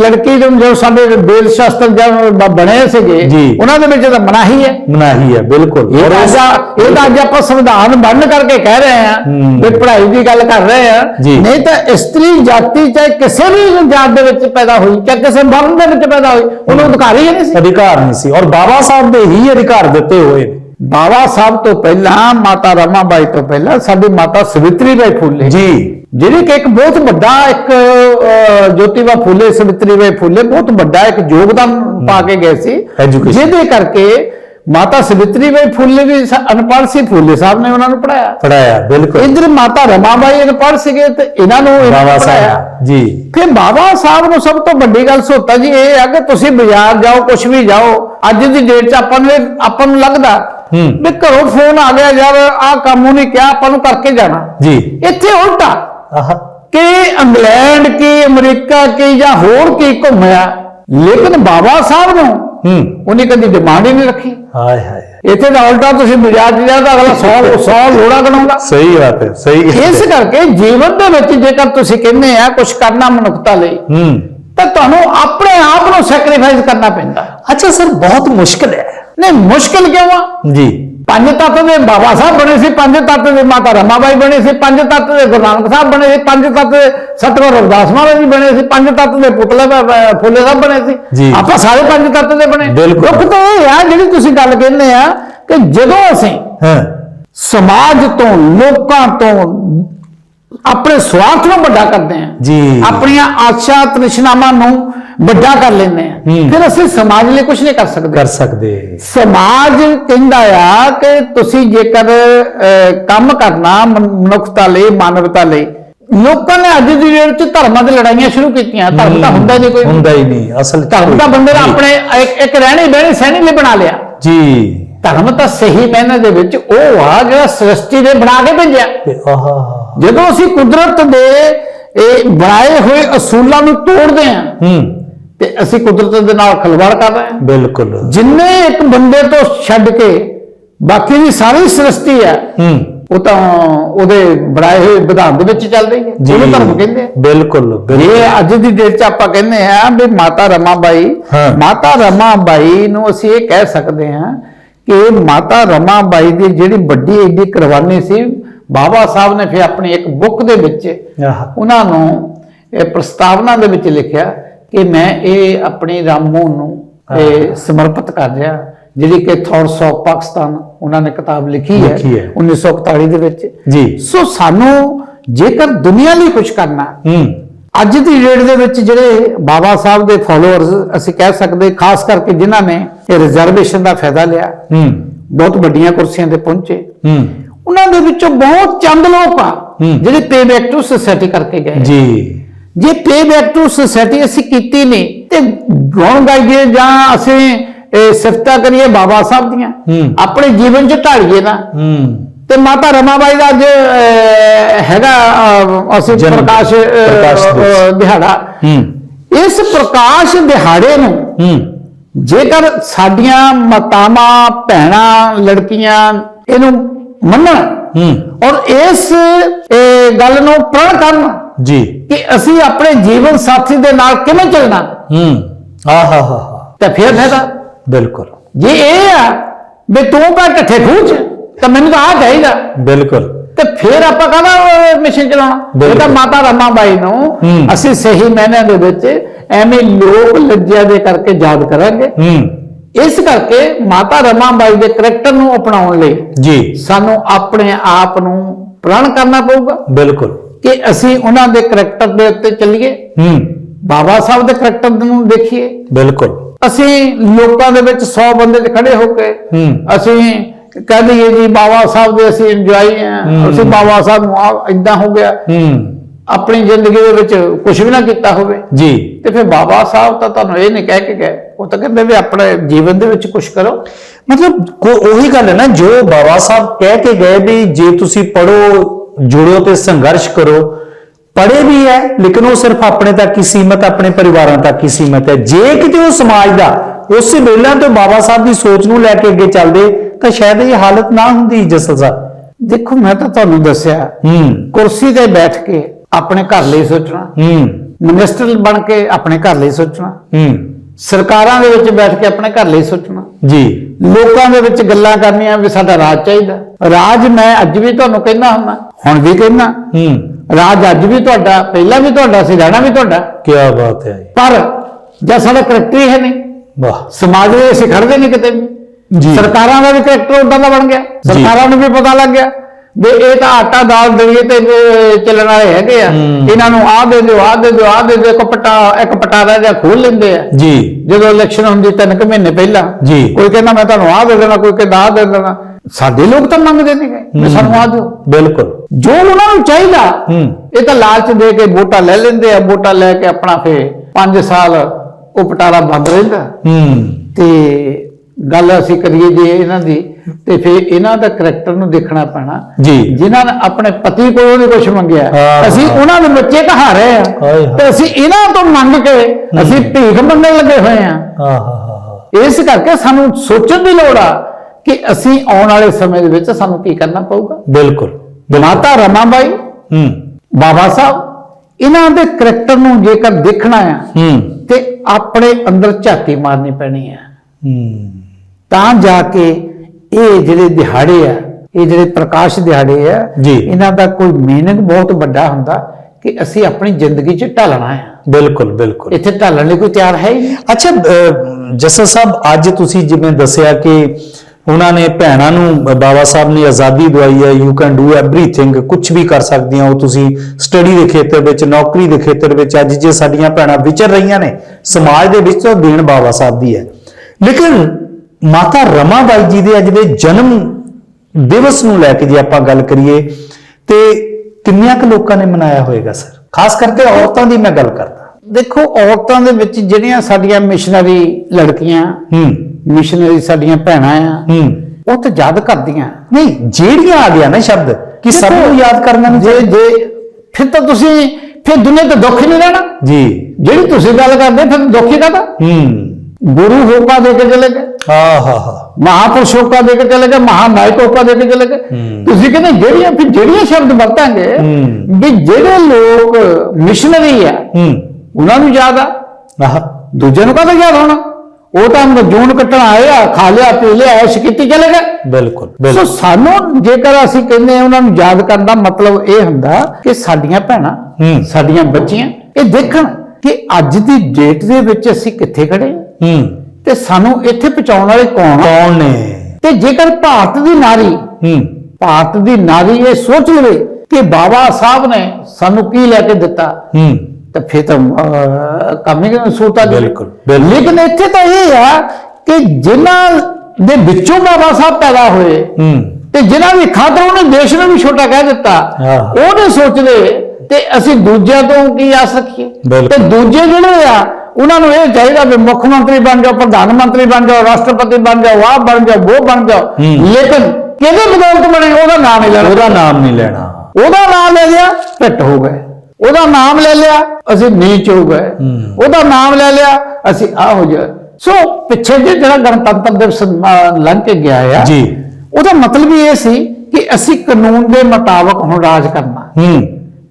ਲੜਕੀ ਜੋ ਸਾਡੇ ਵੇਦ ਸ਼ਾਸਤਰ ਜਦ ਬਣੇ ਸੀਗੇ। ਉਹਨਾਂ ਦੇ ਵਿੱਚ ਤਾਂ ਮਨਾਹੀ ਹੈ ਮਨਾਹੀ ਹੈ ਬਿਲਕੁਲ ਇਹ ਤਾਂ ਅੱਜ ਇਹ ਤਾਂ ਅੱਜ ਆਪਾਂ ਸੰਵਿਧਾਨ ਬੰਨ ਕਰਕੇ ਕਹਿ ਰਹੇ ਹੂੰ। ਵੀ ਪੜ੍ਹਾਈ ਦੀ ਗੱਲ ਕਰ ਰਹੇ ਜੀ। ਨਹੀਂ ਤਾਂ ਇਸਤਰੀ ਜਾਤੀ ਚਾਹੇ ਕਿਸੇ ਵੀ ਜਾਤ ਦੇ ਵਿੱਚ ਪੈਦਾ ਹੋਈ ਚਾਹੇ ਕਿਸੇ ਵਰਨ ਦੇ ਵਿੱਚ ਪੈਦਾ ਹੋਈ ਉਹਨੂੰ ਅਧਿਕਾਰ ਹੀ ਨਹੀਂ ਸੀ ਅਧਿਕਾਰ ਨਹੀਂ ਸੀ ਔਰ ਬਾਬਾ ਸਾਹਿਬ ਦੇ ਹੀ ਅਧਿਕਾਰ ਦਿੱਤੇ ਹੋਏ ਨੇ ਬਾਬਾ ਸਾਹਿਬ ਤੋਂ ਪਹਿਲਾਂ ਮਾਤਾ ਰਮਾਬਾਈ ਤੋਂ ਪਹਿਲਾਂ ਸਾਡੀ ਮਾਤਾ ਸਵਿਤਰੀ ਬਾਈ ਫੁੱਲੇ ਜੀ ਜਿਹੜੀ ਕਿ ਇੱਕ ਬਹੁਤ ਵੱਡਾ ਇੱਕ ਜੋਤੀਬਾ ਫੁੱਲੇ ਸਵਿਤਰੀ ਬਾਈ ਫੁੱਲੇ ਬਹੁਤ ਵੱਡਾ ਇੱਕ ਯੋਗਦਾਨ ਪਾ ਕੇ ਗਏ ਸੀ। ਜਿਹਦੇ ਕਰਕੇ ਮਾਤਾ ਸਵਿਤਰੀ ਬਾਈ ਫੁੱਲੇ ਵੀ ਅਨਪੜ੍ਹ ਸੀ ਫੁੱਲੇ ਸਾਹਿਬ ਨੇ ਉਹਨਾਂ ਨੂੰ ਪੜਾਇਆ ਪੜਾਇਆ ਬਿਲਕੁਲ ਇਧਰ ਮਾਤਾ ਰਮਾਬਾਈ ਅਨਪੜ੍ਹ ਸੀਗੇ ਤੇ ਇਹਨਾਂ ਨੂੰ ਬਾਬਾ। ਸਾਹਿਬ ਜੀ ਫਿਰ ਬਾਬਾ ਸਾਹਿਬ ਨੂੰ ਸਭ ਤੋਂ ਵੱਡੀ ਗੱਲ ਸੋਤਾ ਜੀ ਇਹ ਆ ਕਿ ਤੁਸੀਂ ਬਾਜ਼ਾਰ ਜਾਓ ਕੁਝ ਵੀ ਜਾਓ ਅੱਜ ਦੀ ਡੇਟ 'ਚ ਆਪਾਂ ਨੂੰ ਆਪਾਂ ਨੂੰ ਲੱਗਦਾ। ਵੀ ਘਰੋਂ ਫੋਨ ਆ ਗਿਆ ਯਾਰ ਆਹ ਕੰਮ ਉਹਨੇ ਕਿਹਾ ਆਪਾਂ ਨੂੰ ਕਰਕੇ ਜਾਣਾ। ਜੀ। ਇੱਥੇ ਉਲਟਾ ਆਹ। ਕਿ ਇੰਗਲੈਂਡ ਕੀ ਅਮਰੀਕਾ ਕੀ ਜਾਂ ਹੋਰ ਕੀ ਘੁੰਮਿਆ ਲੇਕਿਨ ਬਾਬਾ ਸਾਹਿਬ ਨੂੰ ਹੂੰ। ਉਹਨੇ ਕਦੀ ਡਿਮਾਂਡ ਹੀ ਨਹੀਂ ਰੱਖੀ। ਹਾਏ ਹਾਏ। ਇੱਥੇ ਤਾਂ ਉਲਟਾ ਤੁਸੀਂ ਬਾਜ਼ਾਰ 'ਚ ਜਾ ਤਾਂ ਅਗਲਾ 100 100 ਲੋੜਾ ਗਣਾਉਂਦਾ ਸਹੀ ਬਾਤ ਹੈ ਸਹੀ ਇਸ। ਕਰਕੇ ਜੀਵਨ ਦੇ ਵਿੱਚ ਜੇਕਰ ਤੁਸੀਂ ਕਹਿੰਦੇ ਆ ਕੁਝ ਕਰਨਾ ਮਨੁੱਖਤਾ ਲਈ ਹੂੰ। ਤਾਂ ਤੁਹਾਨੂੰ ਆਪਣੇ ਆਪ ਨੂੰ ਸੈਕਰੀਫਾਈਸ ਕਰਨਾ ਪੈਂਦਾ। ਅੱਛਾ ਸਰ ਬਹੁਤ ਮੁਸ਼ਕਲ ਹੈ। ਨਹੀਂ ਮੁਸ਼ਕਿਲ ਕਿਉਂ ਆ? ਜੀ। ਪੰਜ ਤੱਤ ਦੇ ਬਾਬਾ ਸਾਹਿਬ ਬਣੇ ਸੀ ਪੰਜ ਤੱਤ ਦੇ ਮਾਤਾ ਰਮਾਬਾਈ ਬਣੇ ਸੀ ਪੰਜ ਤੱਤ ਦੇ ਗੁਰੂ ਨਾਨਕ ਸਾਹਿਬ ਬਣੇ ਸੀ ਪੰਜ ਤੱਤ ਦੇ ਸਤਿਗੁਰੂ ਰਵਿਦਾਸ ਮਹਾਰਾਜ ਜੀ ਬਣੇ ਸੀ ਪੰਜ ਤੱਤ ਦੇ ਪੁਤਲੇ ਫੁੱਲੇ ਸਾਹਿਬ ਬਣੇ ਸੀ। ਆਪਾਂ ਸਾਰੇ ਪੰਜ ਤੱਤ ਦੇ ਬਣੇ। ਬਿਲਕੁਲ। ਦੁੱਖ ਤਾਂ ਇਹ ਆ ਜਿਹੜੀ ਤੁਸੀਂ ਗੱਲ ਕਹਿੰਦੇ ਆ ਕਿ ਜਦੋਂ ਅਸੀਂ ਸਮਾਜ ਤੋਂ ਲੋਕਾਂ ਤੋਂ ਆਪਣੇ ਸਵਾਰਥ ਨੂੰ ਵੱਡਾ ਕਰਦੇ ਆ ਜੀ। ਆਪਣੀਆਂ ਆਸ਼ਾ ਤ੍ਰਿਸ਼ਨਾਵਾਂ ਨੂੰ ਵੱਡਾ ਕਰ ਲੈਂਦੇ ਆ। ਫਿਰ ਅਸੀਂ ਸਮਾਜ ਲਈ ਕੁਝ ਨਹੀਂ ਕਰ ਸਕਦੇ। ਕਰ ਸਕਦੇ। ਸਮਾਜ ਕਹਿੰਦਾ ਆ ਕਿ ਤੁਸੀਂ ਜੇਕਰ ਕੰਮ ਕਰਨਾ ਮਨ- ਮਨੁੱਖਤਾ ਲਈ ਮਾਨਵਤਾ ਲਈ ਲੋਕਾਂ ਨੇ ਅੱਜ ਦੀ ਡੇਟ 'ਚ ਧਰਮਾਂ ਦੇ ਲੜਾਈਆਂ ਸ਼ੁਰੂ ਕੀਤੀਆਂ। ਧਰਮ ਤਾਂ ਹੁੰਦਾ ਨਹੀਂ ਕੋਈ। ਹੁੰਦਾ ਹੀ ਨਹੀਂ ਅਸਲ ਧਰਮ ਤਾਂ ਬੰਦੇ ਨੇ ਆਪਣੇ ਇੱਕ- ਰਹਿਣੀ ਬਹਿਣੀ ਸਹਿਣੀ ਲਈ ਬਣਾ ਲਿਆ। ਜੀ। ਧਰਮ ਤਾਂ ਸਹੀ ਮੈਨੇ ਦੇ ਵਿੱਚ ਉਹ ਆ ਜਿਹੜਾ ਸ੍ਰਿਸ਼ਟੀ ਨੇ ਬਣਾ ਕੇ ਭੇਜਿਆ। ਆਹ। ਜਦੋਂ ਅਸੀਂ ਕੁਦਰਤ ਦੇ ਇਹ ਬਣਾਏ ਹੋਏ ਅਸੂਲਾਂ ਨੂੰ ਤੋੜਦੇ ਹਾਂ ਹੂੰ। ਤੇ ਅਸੀਂ ਕੁਦਰਤ ਦੇ ਨਾਲ ਖਿਲਵਾੜ ਕਰ ਰਹੇ ਹਾਂ। ਬਿਲਕੁਲ। ਜਿੰਨੇ ਇੱਕ ਬੰਦੇ ਤੋਂ ਛੱਡ ਕੇ ਬਾਕੀ ਦੀ ਸਾਰੀ ਸ੍ਰਿਸ਼ਟੀ ਹੈ ਹੂੰ। ਉਹ ਤਾਂ ਉਹਦੇ ਬਣਾਏ ਹੋਏ ਵਿਧਾਨ ਦੇ ਵਿੱਚ ਚੱਲ ਰਹੀ ਹੈ। ਉਹਨੂੰ ਧਰਮ ਕਹਿੰਦੇ ਆ। ਬਿਲਕੁਲ ਇਹ ਅੱਜ ਦੀ ਡੇਟ 'ਚ ਆਪਾਂ ਕਹਿੰਦੇ ਆ ਵੀ ਮਾਤਾ ਰਮਾਬਾਈ ਹਾਂ। ਮਾਤਾ ਰਮਾਬਾਈ ਨੂੰ ਅਸੀਂ ਇਹ ਕਹਿ ਸਕਦੇ ਹਾਂ ਕਿ ਮਾਤਾ ਰਮਾਬਾਈ ਦੀ ਜਿਹੜੀ ਵੱਡੀ ਏਡੀ ਕੁਰਬਾਨੀ ਸੀ ਬਾਬਾ ਸਾਹਿਬ ਨੇ ਫਿਰ ਆਪਣੀ ਇੱਕ ਬੁੱਕ ਦੇ ਵਿੱਚ ਉਹਨਾਂ ਨੂੰ ਇਹ ਪ੍ਰਸਤਾਵਨਾ ਦੇ ਵਿੱਚ ਲਿਖਿਆ ਕਿ ਮੈਂ ਇਹ ਆਪਣੀ ਰਾਮੂ ਨੂੰ ਇਹ ਸਮਰਪਿਤ ਕਰ ਰਿਹਾ ਜਿਹੜੀ ਕਿ ਥਾਟਸ ਆਫ ਪਾਕਿਸਤਾਨ ਉਹਨਾਂ ਨੇ ਕਿਤਾਬ ਲਿਖੀ ਹੈ ਲਿਖੀ ਹੈ। 1941 ਦੇ ਵਿੱਚ। ਜੀ। ਸੋ ਸਾਨੂੰ ਜੇਕਰ ਦੁਨੀਆ ਲਈ ਕੁਝ ਕਰਨਾ ਅੱਜ ਦੀ ਡੇਟ ਦੇ ਵਿੱਚ ਜਿਹੜੇ ਬਾਬਾ ਸਾਹਿਬ ਦੇ ਫਾਲੋਅਰਸ ਅਸੀਂ ਕਹਿ ਸਕਦੇ ਖਾਸ ਕਰਕੇ ਜਿਨ੍ਹਾਂ ਨੇ ਇਹ ਰਿਜ਼ਰਵੇਸ਼ਨ ਦਾ ਫਾਇਦਾ ਲਿਆ ਬਹੁਤ ਵੱਡੀਆਂ ਕੁਰਸੀਆਂ ਤੇ ਪਹੁੰਚੇ। ਉਹਨਾਂ ਦੇ ਵਿੱਚੋਂ ਬਹੁਤ ਚੰਦ ਲੋਕ ਆ। ਜਿਹੜੇ ਪੇ ਬੈਕ ਟੂ ਸੋਸਾਇਟੀ ਕਰਕੇ ਗਏ। ਜੀ। ਜੇ ਪੇ ਬੈਕ ਟੂ ਸੋਸਾਇਟੀ ਅਸੀਂ ਕੀਤੀ ਨਹੀਂ ਤੇ ਗੁਣ ਗਾਈਏ ਜਾਂ ਅਸੀਂ ਇਹ ਸਿਫਤਾਂ ਕਰੀਏ ਬਾਬਾ ਸਾਹਿਬ ਦੀਆਂ। ਆਪਣੇ ਜੀਵਨ 'ਚ ਢਾਲੀਏ ਨਾ। ਤੇ ਮਾਤਾ ਰਮਾਬਾਈ ਦਾ ਅੱਜ ਹੈਗਾ ਅਸੀਂ ਪ੍ਰਕਾਸ਼ ਦਿਹਾੜਾ। ਇਸ ਪ੍ਰਕਾਸ਼ ਦਿਹਾੜੇ ਨੂੰ ਜੇਕਰ ਸਾਡੀਆਂ ਮਾਤਾਵਾਂ ਭੈਣਾਂ ਲੜਕੀਆਂ ਇਹਨੂੰ ਮੰਨਣ ਔਰ ਇਸ ਗੱਲ ਨੂੰ ਪ੍ਰਣ ਕਰਨ ਜੀ। ਕਿ ਅਸੀਂ ਆਪਣੇ ਜੀਵਨ ਸਾਥੀ ਦੇ ਨਾਲ ਕਿਵੇਂ ਚੱਲਣਾ? ਹੂੰ। ਆਹ ਹਾ ਤੇ ਫਿਰ ਫਾਇਦਾ ਬਿਲਕੁਲ। ਜੇ ਇਹ ਆ ਵੀ ਤੂੰ ਪਾ ਠੱਠੇ ਖੂਚ ਤਾਂ ਮੈਨੂੰ ਤਾਂ ਆ ਚਾਹੀਦਾ। ਬਿਲਕੁਲ। ਤੇ ਫਿਰ ਆਪਾਂ ਕਹਦਾ ਮਿਸ਼ਨ ਚਲਾਉਣਾ? ਇਹ ਤਾਂ। ਮਾਤਾ ਰਮਾਬਾਈ ਨੂੰ ਹੂੰ। ਅਸੀਂ ਸਹੀ ਮਾਇਨਿਆਂ ਦੇ ਵਿੱਚ ਐਵੇਂ ਲੋਕ ਲੱਜਿਆ ਦੇ ਕਰਕੇ ਯਾਦ ਕਰਾਂਗੇ। ਹੂੰ। ਇਸ ਕਰਕੇ ਮਾਤਾ ਰਮਾਬਾਈ ਦੇ ਕਰੈਕਟਰ ਨੂੰ ਅਪਣਾਉਣ ਲਈ ਜੀ। ਸਾਨੂੰ ਆਪਣੇ ਆਪ ਨੂੰ ਪ੍ਰਣ ਕਰਨਾ ਪਊਗਾ। ਬਿਲਕੁਲ। ਕਿ ਅਸੀਂ ਉਹਨਾਂ ਦੇ ਕਰੈਕਟਰ ਦੇ ਉੱਤੇ ਚੱਲੀਏ। ਹੂੰ। ਬਾਬਾ ਸਾਹਿਬ ਦੇ ਕਰੈਕਟਰ ਨੂੰ ਦੇਖੀਏ। ਬਿਲਕੁਲ। ਅਸੀਂ ਲੋਕਾਂ ਦੇ ਵਿੱਚ 100 ਬੰਦੇ 'ਚ ਖੜੇ ਹੋ ਕੇ ਹੂੰ। ਅਸੀਂ ਕਹਿ ਦਈਏ ਜੀ ਬਾਬਾ ਸਾਹਿਬ ਦੇ ਅਸੀਂ ਇੰਜੋਏ ਆ। ਅਸੀਂ ਬਾਬਾ ਸਾਹਿਬ ਨੂੰ ਇਦਾਂ ਹੋ ਗਿਆ। ਹੂੰ। ਆਪਣੀ ਜ਼ਿੰਦਗੀ ਦੇ ਵਿੱਚ ਕੁਝ ਵੀ ਨਾ ਕੀਤਾ ਹੋਵੇ। ਜੀ। ਤੇ ਫਿਰ ਬਾਬਾ ਸਾਹਿਬ ਤਾਂ ਤੁਹਾਨੂੰ ਇਹ ਨਹੀਂ ਕਹਿ ਕੇ ਗਏ। ਉਹ ਤਾਂ ਕਹਿੰਦੇ ਵੀ ਆਪਣੇ ਜੀਵਨ ਦੇ ਵਿੱਚ ਕੁਝ ਕਰੋ। ਮਤਲਬ ਉਹੀ ਗੱਲ ਹੈ ਨਾ ਜੋ ਬਾਬਾ ਸਾਹਿਬ ਕਹਿ ਕੇ ਗਏ ਵੀ ਜੇ ਤੁਸੀਂ ਪੜੋ ਜੁੜੋ ਤੇ ਸੰਘਰਸ਼ ਕਰੋ। ਪੜੇ ਵੀ ਹੈ ਲੇਕਿਨ ਉਹ ਸਿਰਫ ਆਪਣੇ ਤੱਕ ਹੀ ਸੀਮਤ ਆਪਣੇ ਪਰਿਵਾਰਾਂ ਤੱਕ ਹੀ ਸੀਮਤ ਹੈ। ਜੇ ਕਿਤੇ ਉਹ ਸਮਾਜ ਦਾ ਉਸੇ ਵੇਲੇ ਤੋਂ ਬਾਬਾ ਸਾਹਿਬ ਦੀ ਸੋਚ ਨੂੰ ਲੈ ਕੇ ਅੱਗੇ ਚੱਲਦੇ ਤਾਂ ਸ਼ਾਇਦ ਇਹ ਹਾਲਤ ਨਾ ਹੁੰਦੀ ਜਸਲ ਸਾਹਿਬ। ਦੇਖੋ ਮੈਂ ਤਾਂ ਤੁਹਾਨੂੰ ਦੱਸਿਆ ਹੂੰ। ਕੁਰਸੀ ਤੇ ਬੈਠ ਕੇ ਆਪਣੇ ਘਰ ਲਈ ਸੋਚਣਾ। ਹੂੰ। ਮਿਨਿਸਟਰ ਬਣ ਕੇ ਆਪਣੇ ਘਰ ਲਈ ਸੋਚਣਾ। ਹੂੰ। ਸਰਕਾਰਾਂ ਦੇ ਵਿੱਚ ਬੈਠ ਕੇ ਆਪਣੇ ਘਰ ਲਈ ਸੋਚਣਾ। ਜੀ। ਲੋਕਾਂ ਦੇ ਵਿੱਚ ਗੱਲਾਂ ਕਰਨੀਆਂ ਵੀ ਸਾਡਾ ਰਾਜ ਚਾਹੀਦਾ। ਰਾਜ ਮੈਂ ਅੱਜ ਵੀ ਤੁਹਾਨੂੰ ਕਹਿੰਦਾ ਹੁੰਦਾ। ਹੁਣ ਵੀ ਕਹਿੰਦਾ। ਹੂੰ। ਰਾਜ ਅੱਜ ਵੀ ਤੁਹਾਡਾ ਪਹਿਲਾਂ ਵੀ ਤੁਹਾਡਾ ਸੀ ਰਹਿਣਾ ਵੀ ਤੁਹਾਡਾ। ਕੀ ਬਾਤ ਹੈ ਪਰ ਜਦ ਸਾਡਾ ਕਰੈਕਟਰ ਹੀ ਹੈ ਨਹੀਂ। ਵਾਹ। ਸਮਾਜ ਦੇ ਅਸੀਂ ਖੜਦੇ ਨਹੀਂ ਕਿਤੇ ਵੀ। ਜੀ। ਸਰਕਾਰਾਂ ਦਾ ਵੀ ਕਰੈਕਟਰ ਉਦਾਂ ਦਾ ਬਣ ਗਿਆ। ਸਰਕਾਰਾਂ ਨੂੰ ਵੀ ਪਤਾ ਲੱਗ ਗਿਆ। ਵੀ ਇਹ ਤਾਂ ਆਟਾ ਦਾਲ ਦਲੀਏ ਤੇ ਚੱਲਣ ਵਾਲੇ ਹੈਗੇ ਆ। ਇਹਨਾਂ ਨੂੰ ਆਹ ਦੇ ਦਿਓ ਆਹ ਦੇ ਦਿਓ ਆਹ ਦੇ ਦਿਓ ਇੱਕ ਪਟਾ ਇੱਕ ਪਟਾਰਾ ਜਿਹਾ ਖੋਲ ਲੈਂਦੇ ਆ। ਜੀ। ਜਦੋਂ ਇਲੈਕਸ਼ਨ ਹੁੰਦੀ ਤਿੰਨ ਕੁ ਮਹੀਨੇ ਪਹਿਲਾਂ ਜੀ। ਕੋਈ ਕਹਿੰਦਾ ਮੈਂ ਤੁਹਾਨੂੰ ਆਹ ਦੇ ਦੇਣਾ ਕੋਈ ਕਹਿੰਦਾ ਆਹ ਦੇ ਦੇਣਾ। ਸਾਡੇ ਲੋਕ ਤਾਂ ਮੰਗਦੇ ਨਹੀਂ ਗਏ ਸਾਨੂੰ ਆਹ ਦਿਓ। ਬਿਲਕੁਲ। ਜੋ ਉਹਨਾਂ ਨੂੰ ਚਾਹੀਦਾ ਇਹ ਤਾਂ ਲਾਲਚ ਦੇ ਕੇ ਵੋਟਾਂ ਲੈ ਲੈਂਦੇ ਆ ਵੋਟਾਂ ਲੈ ਕੇ ਆਪਣਾ ਫੇ 5 ਸਾਲ ਉਹ ਪਟਾਰਾ ਬੰਦ ਰਹਿੰਦਾ। ਹੂੰ। ਤੇ ਗੱਲ ਅਸੀਂ ਕਰੀਏ ਜੇ ਇਹਨਾਂ ਦੀ ਤੇ ਫੇ ਇਹਨਾਂ ਦਾ ਕਰੈਕਟਰ ਨੂੰ ਦੇਖਣਾ ਪੈਣਾ। ਜਿਨ੍ਹਾਂ ਨੇ ਆਪਣੇ ਪਤੀ ਕੋਲੋਂ ਨਹੀਂ ਕੁਝ ਮੰਗਿਆ। ਅਸੀਂ। ਉਹਨਾਂ ਦੇ ਬੱਚੇ ਕਹਾ ਰਹੇ ਆ। ਤੇ ਅਸੀਂ ਇਹਨਾਂ ਤੋਂ ਮੰਗ ਕੇ ਅਸੀਂ ਭੀਖ ਮੰਗਣ ਲੱਗੇ ਹੋਏ ਆ ਇਸ ਕਰਕੇ ਸਾਨੂੰ ਸੋਚਣ ਦੀ ਲੋੜ ਆ ਕਿ ਅਸੀਂ ਆਉਣ ਵਾਲੇ ਸਮੇਂ ਦੇ ਵਿੱਚ ਸਾਨੂੰ ਕੀ ਕਰਨਾ ਪਊਗਾ। ਬਿਲਕੁਲ ਮਾਤਾ ਰਮਾਬਾਈ ਹੂੰ। ਬਾਬਾ ਸਾਹਿਬ ਇਹਨਾਂ ਦੇ ਕਰੈਕਟਰ ਨੂੰ ਜੇਕਰ ਦੇਖਣਾ ਆ ਤੇ ਆਪਣੇ ਅੰਦਰ ਝਾਤੀ ਮਾਰਨੀ ਪੈਣੀ ਆ। ਹੂੰ। ਤਾਂ ਜਾ ਕੇ ਇਹ ਜਿਹੜੇ ਦਿਹਾੜੇ ਆ ਇਹ ਜਿਹੜੇ ਪ੍ਰਕਾਸ਼ ਦਿਹਾੜੇ ਆ। ਇਹਨਾਂ ਦਾ ਕੋਈ ਮੀਨਿੰਗ ਬਹੁਤ ਵੱਡਾ ਹੁੰਦਾ ਕਿ ਅਸੀਂ ਆਪਣੀ ਜ਼ਿੰਦਗੀ 'ਚ ਢਲਣਾ ਆ ਬਿਲਕੁਲ ਬਿਲਕੁਲ। ਇੱਥੇ ਢਲਣ ਲਈ ਕੋਈ ਤਿਆਰ ਹੈ ਹੀ ਅੱਛਾ ਜਸਰ ਸਾਹਿਬ ਅੱਜ ਤੁਸੀਂ ਜਿਵੇਂ ਦੱਸਿਆ ਕਿ ਉਹਨਾਂ ਨੇ ਭੈਣਾਂ ਨੂੰ ਬਾਬਾ ਸਾਹਿਬ ਨੇ ਆਜ਼ਾਦੀ ਦਵਾਈ ਹੈ ਯੂ ਕੈਨ ਡੂ ਐਵਰੀਥਿੰਗ ਕੁਝ ਵੀ ਕਰ ਸਕਦੀਆਂ ਉਹ ਤੁਸੀਂ ਸਟੱਡੀ ਦੇ ਖੇਤਰ ਵਿੱਚ ਨੌਕਰੀ ਦੇ ਖੇਤਰ ਵਿੱਚ ਅੱਜ ਜੇ ਸਾਡੀਆਂ ਭੈਣਾਂ ਵਿਚਰ ਰਹੀਆਂ ਨੇ ਸਮਾਜ ਦੇ ਵਿੱਚ ਤਾਂ ਦੇਣ ਬਾਬਾ ਸਾਹਿਬ ਦੀ ਹੈ। ਲੇਕਿਨ ਮਾਤਾ ਰਮਾਬਾਈ ਜੀ ਦੇ ਅੱਜ ਦੇ ਜਨਮ ਦਿਵਸ ਨੂੰ ਲੈ ਕੇ ਜੇ ਆਪਾਂ ਗੱਲ ਕਰੀਏ ਤੇ ਕਿੰਨਿਆਂ ਕੁ ਲੋਕਾਂ ਨੇ ਮਨਾਇਆ ਹੋਵੇਗਾ ਸਰ? ਖਾਸ ਕਰਕੇ ਔਰਤਾਂ ਦੀ ਮੈਂ ਗੱਲ ਕਰਦਾ। ਦੇਖੋ ਔਰਤਾਂ ਦੇ ਵਿੱਚ ਜਿਹੜੀਆਂ ਸਾਡੀਆਂ ਮਿਸ਼ਨਰੀ ਲੜਕੀਆਂ ਹੂੰ। ਮਿਸ਼ਨਰੀ ਸਾਡੀਆਂ ਭੈਣਾਂ ਆ ਹੂੰ। ਉਹ ਤਾਂ ਯਾਦ ਕਰਦੀਆਂ। ਨਹੀਂ ਜਿਹੜੀਆਂ ਆ ਗਿਆ ਨਾ ਸ਼ਬਦ ਕਿ ਸਭ ਨੂੰ ਯਾਦ ਕਰਨਾ ਨਹੀਂ ਜੇ ਜੇ ਫਿਰ ਤਾਂ ਤੁਸੀਂ ਫਿਰ ਦੁਨੀਆ ਤੇ ਦੁੱਖ ਨਹੀਂ ਰਹਿਣਾ। ਜੀ। ਜਿਹੜੀ ਤੁਸੀਂ ਗੱਲ ਕਰਦੇ ਫਿਰ ਦੁੱਖ ਹੀ ਕਾਹਦਾ? ਹੂੰ। ਗੁਰੂ ਹੋਕਾ ਦੇ ਕੇ ਚਲੇ ਗਏ। ਹਾਂ ਹਾਂ ਹਾਂ। ਮਹਾਪੁਰਸ਼ ਹੋਕਾ ਦੇ ਕੇ ਚਲੇ ਗਏ ਮਹਾਨਾਇਕ ਹੋਕਾ ਦੇ ਕੇ ਚਲੇ ਗਏ। ਤੁਸੀਂ ਕਹਿੰਦੇ ਜਿਹੜੀਆਂ ਫਿਰ ਜਿਹੜੀਆਂ ਸ਼ਬਦ ਵਰਤਾਂਗੇ। ਵੀ ਜਿਹੜੇ ਲੋਕ ਮਿਸ਼ਨਰੀ ਆ ਉਹਨਾਂ ਨੂੰ ਯਾਦ ਆ? ਆਹ। ਦੂਜੇ ਨੂੰ ਕਦੋਂ ਯਾਦ ਹੋਣਾ? ਉਹ ਤਾਂ ਜੂਨ ਕੱਟਣ ਆਏ ਆ ਖਾ ਲਿਆ ਪੀ ਲਿਆ ਐਸ਼ ਕੀਤੀ ਚਲੇ ਗਏ। ਬਿਲਕੁਲ ਸੋ ਬਿਲਕੁਲ। ਸਾਨੂੰ ਜੇਕਰ ਅਸੀਂ ਕਹਿੰਦੇ ਉਹਨਾਂ ਨੂੰ ਯਾਦ ਕਰਨ ਦਾ ਮਤਲਬ ਇਹ ਹੁੰਦਾ ਕਿ ਸਾਡੀਆਂ ਭੈਣਾਂ ਹੂੰ। ਸਾਡੀਆਂ ਬੱਚੀਆਂ ਇਹ ਦੇਖਣ ਕਿ ਅੱਜ ਦੀ ਡੇਟ ਦੇ ਵਿੱਚ ਅਸੀਂ ਕਿੱਥੇ ਖੜੇ ਹਾਂ। ਹੂੰ ਤੇ ਸਾਨੂੰ ਇੱਥੇ ਪਹੁੰਚਾਉਣ ਵਾਲੇ ਕੌਣ ਆ ਕੌਣ ਨੇ ਤੇ ਜੇਕਰ ਭਾਰਤ ਦੀ ਨਾਰੀ ਹੂੰ ਭਾਰਤ ਦੀ ਨਾਰੀ ਇਹ ਸੋਚ ਲਵੇ ਕਿ ਬਾਬਾ ਸਾਹਿਬ ਨੇ ਸਾਨੂੰ ਕੀ ਲੈ ਕੇ ਦਿੱਤਾ ਹੂੰ ਤਾਂ ਫਿਰ ਤਾਂ ਅਹ, ਕੰਮ ਹੀ ਨਹੀਂ ਸੋਤਾ ਜੀ। ਬਿਲਕੁਲ, ਬਿਲਕੁਲ। ਲੇਕਿਨ ਇੱਥੇ ਤਾਂ ਇਹ ਆ ਕਿ ਜਿਨ੍ਹਾਂ ਦੇ ਵਿੱਚੋਂ ਬਾਬਾ ਸਾਹਿਬ ਪੈਦਾ ਹੋਏ ਹੂੰ ਤੇ ਜਿਨ੍ਹਾਂ ਦੀ ਖਾਤਰ ਉਹਨੇ ਦੇਸ਼ ਨੂੰ ਵੀ ਛੋਟਾ ਕਹਿ ਦਿੱਤਾ ਹਾਂ। ਉਹਨੇ ਸੋਚਦੇ ਤੇ ਅਸੀਂ ਦੂਜਿਆਂ ਤੋਂ ਕੀ ਆਸ ਰੱਖੀਏ ਬਿਲਕੁਲ। ਤੇ ਦੂਜੇ ਜਿਹੜੇ ਆ ਉਹਨਾਂ ਨੂੰ ਇਹ ਚਾਹੀਦਾ ਵੀ ਮੁੱਖ ਮੰਤਰੀ ਬਣ ਜਾਓ ਪ੍ਰਧਾਨ ਮੰਤਰੀ ਬਣ ਜਾਓ ਰਾਸ਼ਟਰਪਤੀ ਬਣ ਜਾਓ ਆਹ ਬਣ ਜਾਓ ਉਹ ਬਣ ਜਾਓ। ਲੇਕਿਨ ਕਿਹਦੇ ਬਦੌਲਤ ਬਣੇ? ਉਹਦਾ ਨਾਮ ਨਹੀਂ ਲੈਣਾ। ਉਹਦਾ ਨਾਮ ਨਹੀਂ ਲੈਣਾ। ਉਹਦਾ ਨਾਮ ਲੈ ਲਿਆ ਪਿੱਟ ਹੋ ਗਏ। ਉਹਦਾ ਨਾਮ ਲੈ ਲਿਆ ਅਸੀਂ ਨੀਚ ਹੋ ਗਏ। ਉਹਦਾ ਨਾਮ ਲੈ ਲਿਆ ਅਸੀਂ ਆ ਹੋ ਜਾ ਸੋ ਪਿੱਛੇ ਜੇ ਜਿਹੜਾ ਗਣਤੰਤਰ ਦਿਵਸ ਲੰਘ ਕੇ ਗਿਆ ਆ ਜੀ। ਉਹਦਾ ਮਤਲਬ ਇਹ ਸੀ ਕਿ ਅਸੀਂ ਕਾਨੂੰਨ ਦੇ ਮੁਤਾਬਕ ਹੁਣ ਰਾਜ ਕਰਨਾ। ਹੂੰ।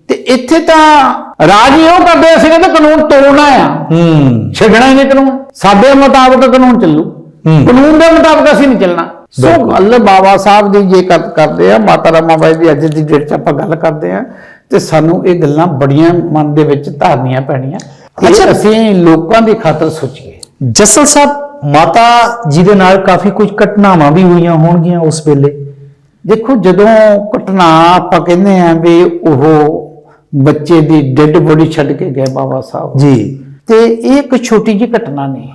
ਤੇ ਇੱਥੇ ਤਾਂ ਰਾਜ ਉਹ ਕਰਦੇ ਅਸੀਂ ਕਹਿੰਦੇ ਕਾਨੂੰਨ ਤੋੜਨਾ ਆ। ਹੂੰ। ਛੱਡਣਾ ਹੀ ਨਹੀਂ ਕਾਨੂੰਨ। ਸਾਡੇ ਮੁਤਾਬਕ ਕਾਨੂੰਨ ਚੱਲੂ। ਕਾਨੂੰਨ ਦੇ ਮੁਤਾਬਕ ਅਸੀਂ ਨਹੀਂ ਚੱਲਣਾ। ਸੋ। ਗੱਲ ਬਾਬਾ ਸਾਹਿਬ ਦੀ ਜੇ ਕਰ- ਕਰਦੇ ਆ ਮਾਤਾ ਰਾਮਾਬਾਈ ਦੀ ਅੱਜ ਦੀ ਡੇਟ 'ਚ ਆਪਾਂ ਗੱਲ ਕਰਦੇ ਆ ਤੇ ਸਾਨੂੰ ਇਹ ਗੱਲਾਂ ਬੜੀਆਂ ਮਨ ਦੇ ਵਿੱਚ ਧਾਰਨੀਆਂ ਪੈਣੀਆਂ। ਅੱਛਾ। ਅਸੀਂ ਲੋਕਾਂ ਦੀ ਖਾਤਰ ਸੋਚੀਏ। ਜਸਲ ਸਾਹਿਬ ਮਾਤਾ ਜੀ ਦੇ ਨਾਲ ਕਾਫੀ ਕੁਝ ਘਟਨਾਵਾਂ ਵੀ ਹੋਈਆਂ ਹੋਣਗੀਆਂ ਉਸ ਵੇਲੇ। ਦੇਖੋ ਜਦੋਂ ਘਟਨਾ ਆਪਾਂ ਕਹਿੰਦੇ ਆ ਵੀ ਉਹ ਬੱਚੇ ਦੀ ਡੈੱਡ ਬੋਡੀ ਛੱਡ ਕੇ ਗਏ ਬਾਬਾ ਸਾਹਿਬ। ਜੀ। ਤੇ ਇਹ ਇੱਕ ਛੋਟੀ ਜਿਹੀ ਘਟਨਾ ਨਹੀਂ।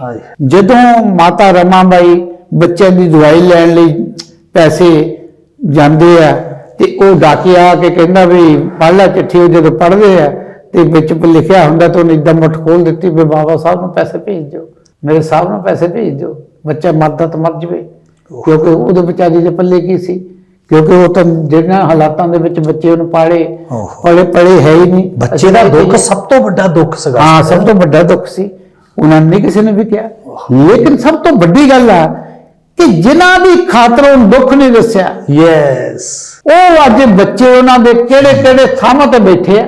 ਜਦੋਂ ਮਾਤਾ ਰਮਾਬਾਈ ਬੱਚਿਆਂ ਦੀ ਦਵਾਈ ਲੈਣ ਲਈ ਪੈਸੇ ਜਾਂਦੇ ਆ ਤੇ ਉਹ ਡਾਕੀਆ ਕੇ ਕਹਿੰਦਾ ਵੀ ਪੜ੍ਹ ਲੈ ਚਿੱਠੀ ਉਹ ਜਦੋਂ ਪੜ੍ਹਦੇ ਆ ਤੇ ਵਿੱਚ ਲਿਖਿਆ ਹੁੰਦਾ ਤਾਂ ਉਹਨੇ ਇਦਾਂ ਮੁੱਠ ਖੋਲ ਦਿੱਤੀ ਵੀ ਬਾਬਾ ਸਾਹਿਬ ਨੂੰ ਪੈਸੇ ਭੇਜ ਦਿਓ ਮੇਰੇ ਸਾਹਿਬ ਨੂੰ ਪੈਸੇ ਭੇਜ ਦਿਓ ਬੱਚਾ ਮਰਦਾ ਤਾਂ ਮਰ ਜਵੇ। ਕਿਉਂਕਿ ਉਹਦੇ ਵਿਚਾਰੀ ਦੇ ਪੱਲੇ ਕੀ ਸੀ? ਕਿਉਂਕਿ ਉਹ ਤਾਂ ਜਿਹੜੀਆਂ ਹਾਲਾਤਾਂ ਦੇ ਵਿੱਚ ਬੱਚੇ ਉਹਨੂੰ ਪਾਲੇ। ਪਲੇ ਪਲੇ ਹੈ ਹੀ ਨਹੀਂ। ਬੱਚੇ ਦਾ ਦੁੱਖ ਸਭ ਤੋਂ ਵੱਡਾ ਦੁੱਖ ਸੀਗਾ। ਹਾਂ ਸਭ ਤੋਂ ਵੱਡਾ ਦੁੱਖ ਸੀ। ਉਹਨਾਂ ਨੇ ਕਿਸੇ ਨੇ ਵੀ ਕਿਹਾ। ਲੇਕਿਨ ਸਭ ਤੋਂ ਵੱਡੀ ਗੱਲ ਆ ਕਿ ਜਿਨ੍ਹਾਂ ਦੀ ਖਾਤਰ ਉਹ ਦੁੱਖ ਨਹੀਂ ਦੱਸਿਆ। ਯੈਸ ਉਹ ਅੱਜ ਬੱਚੇ ਉਹਨਾਂ ਦੇ ਕਿਹੜੇ ਕਿਹੜੇ ਥਾਵਾਂ ਤੇ ਬੈਠੇ ਆ।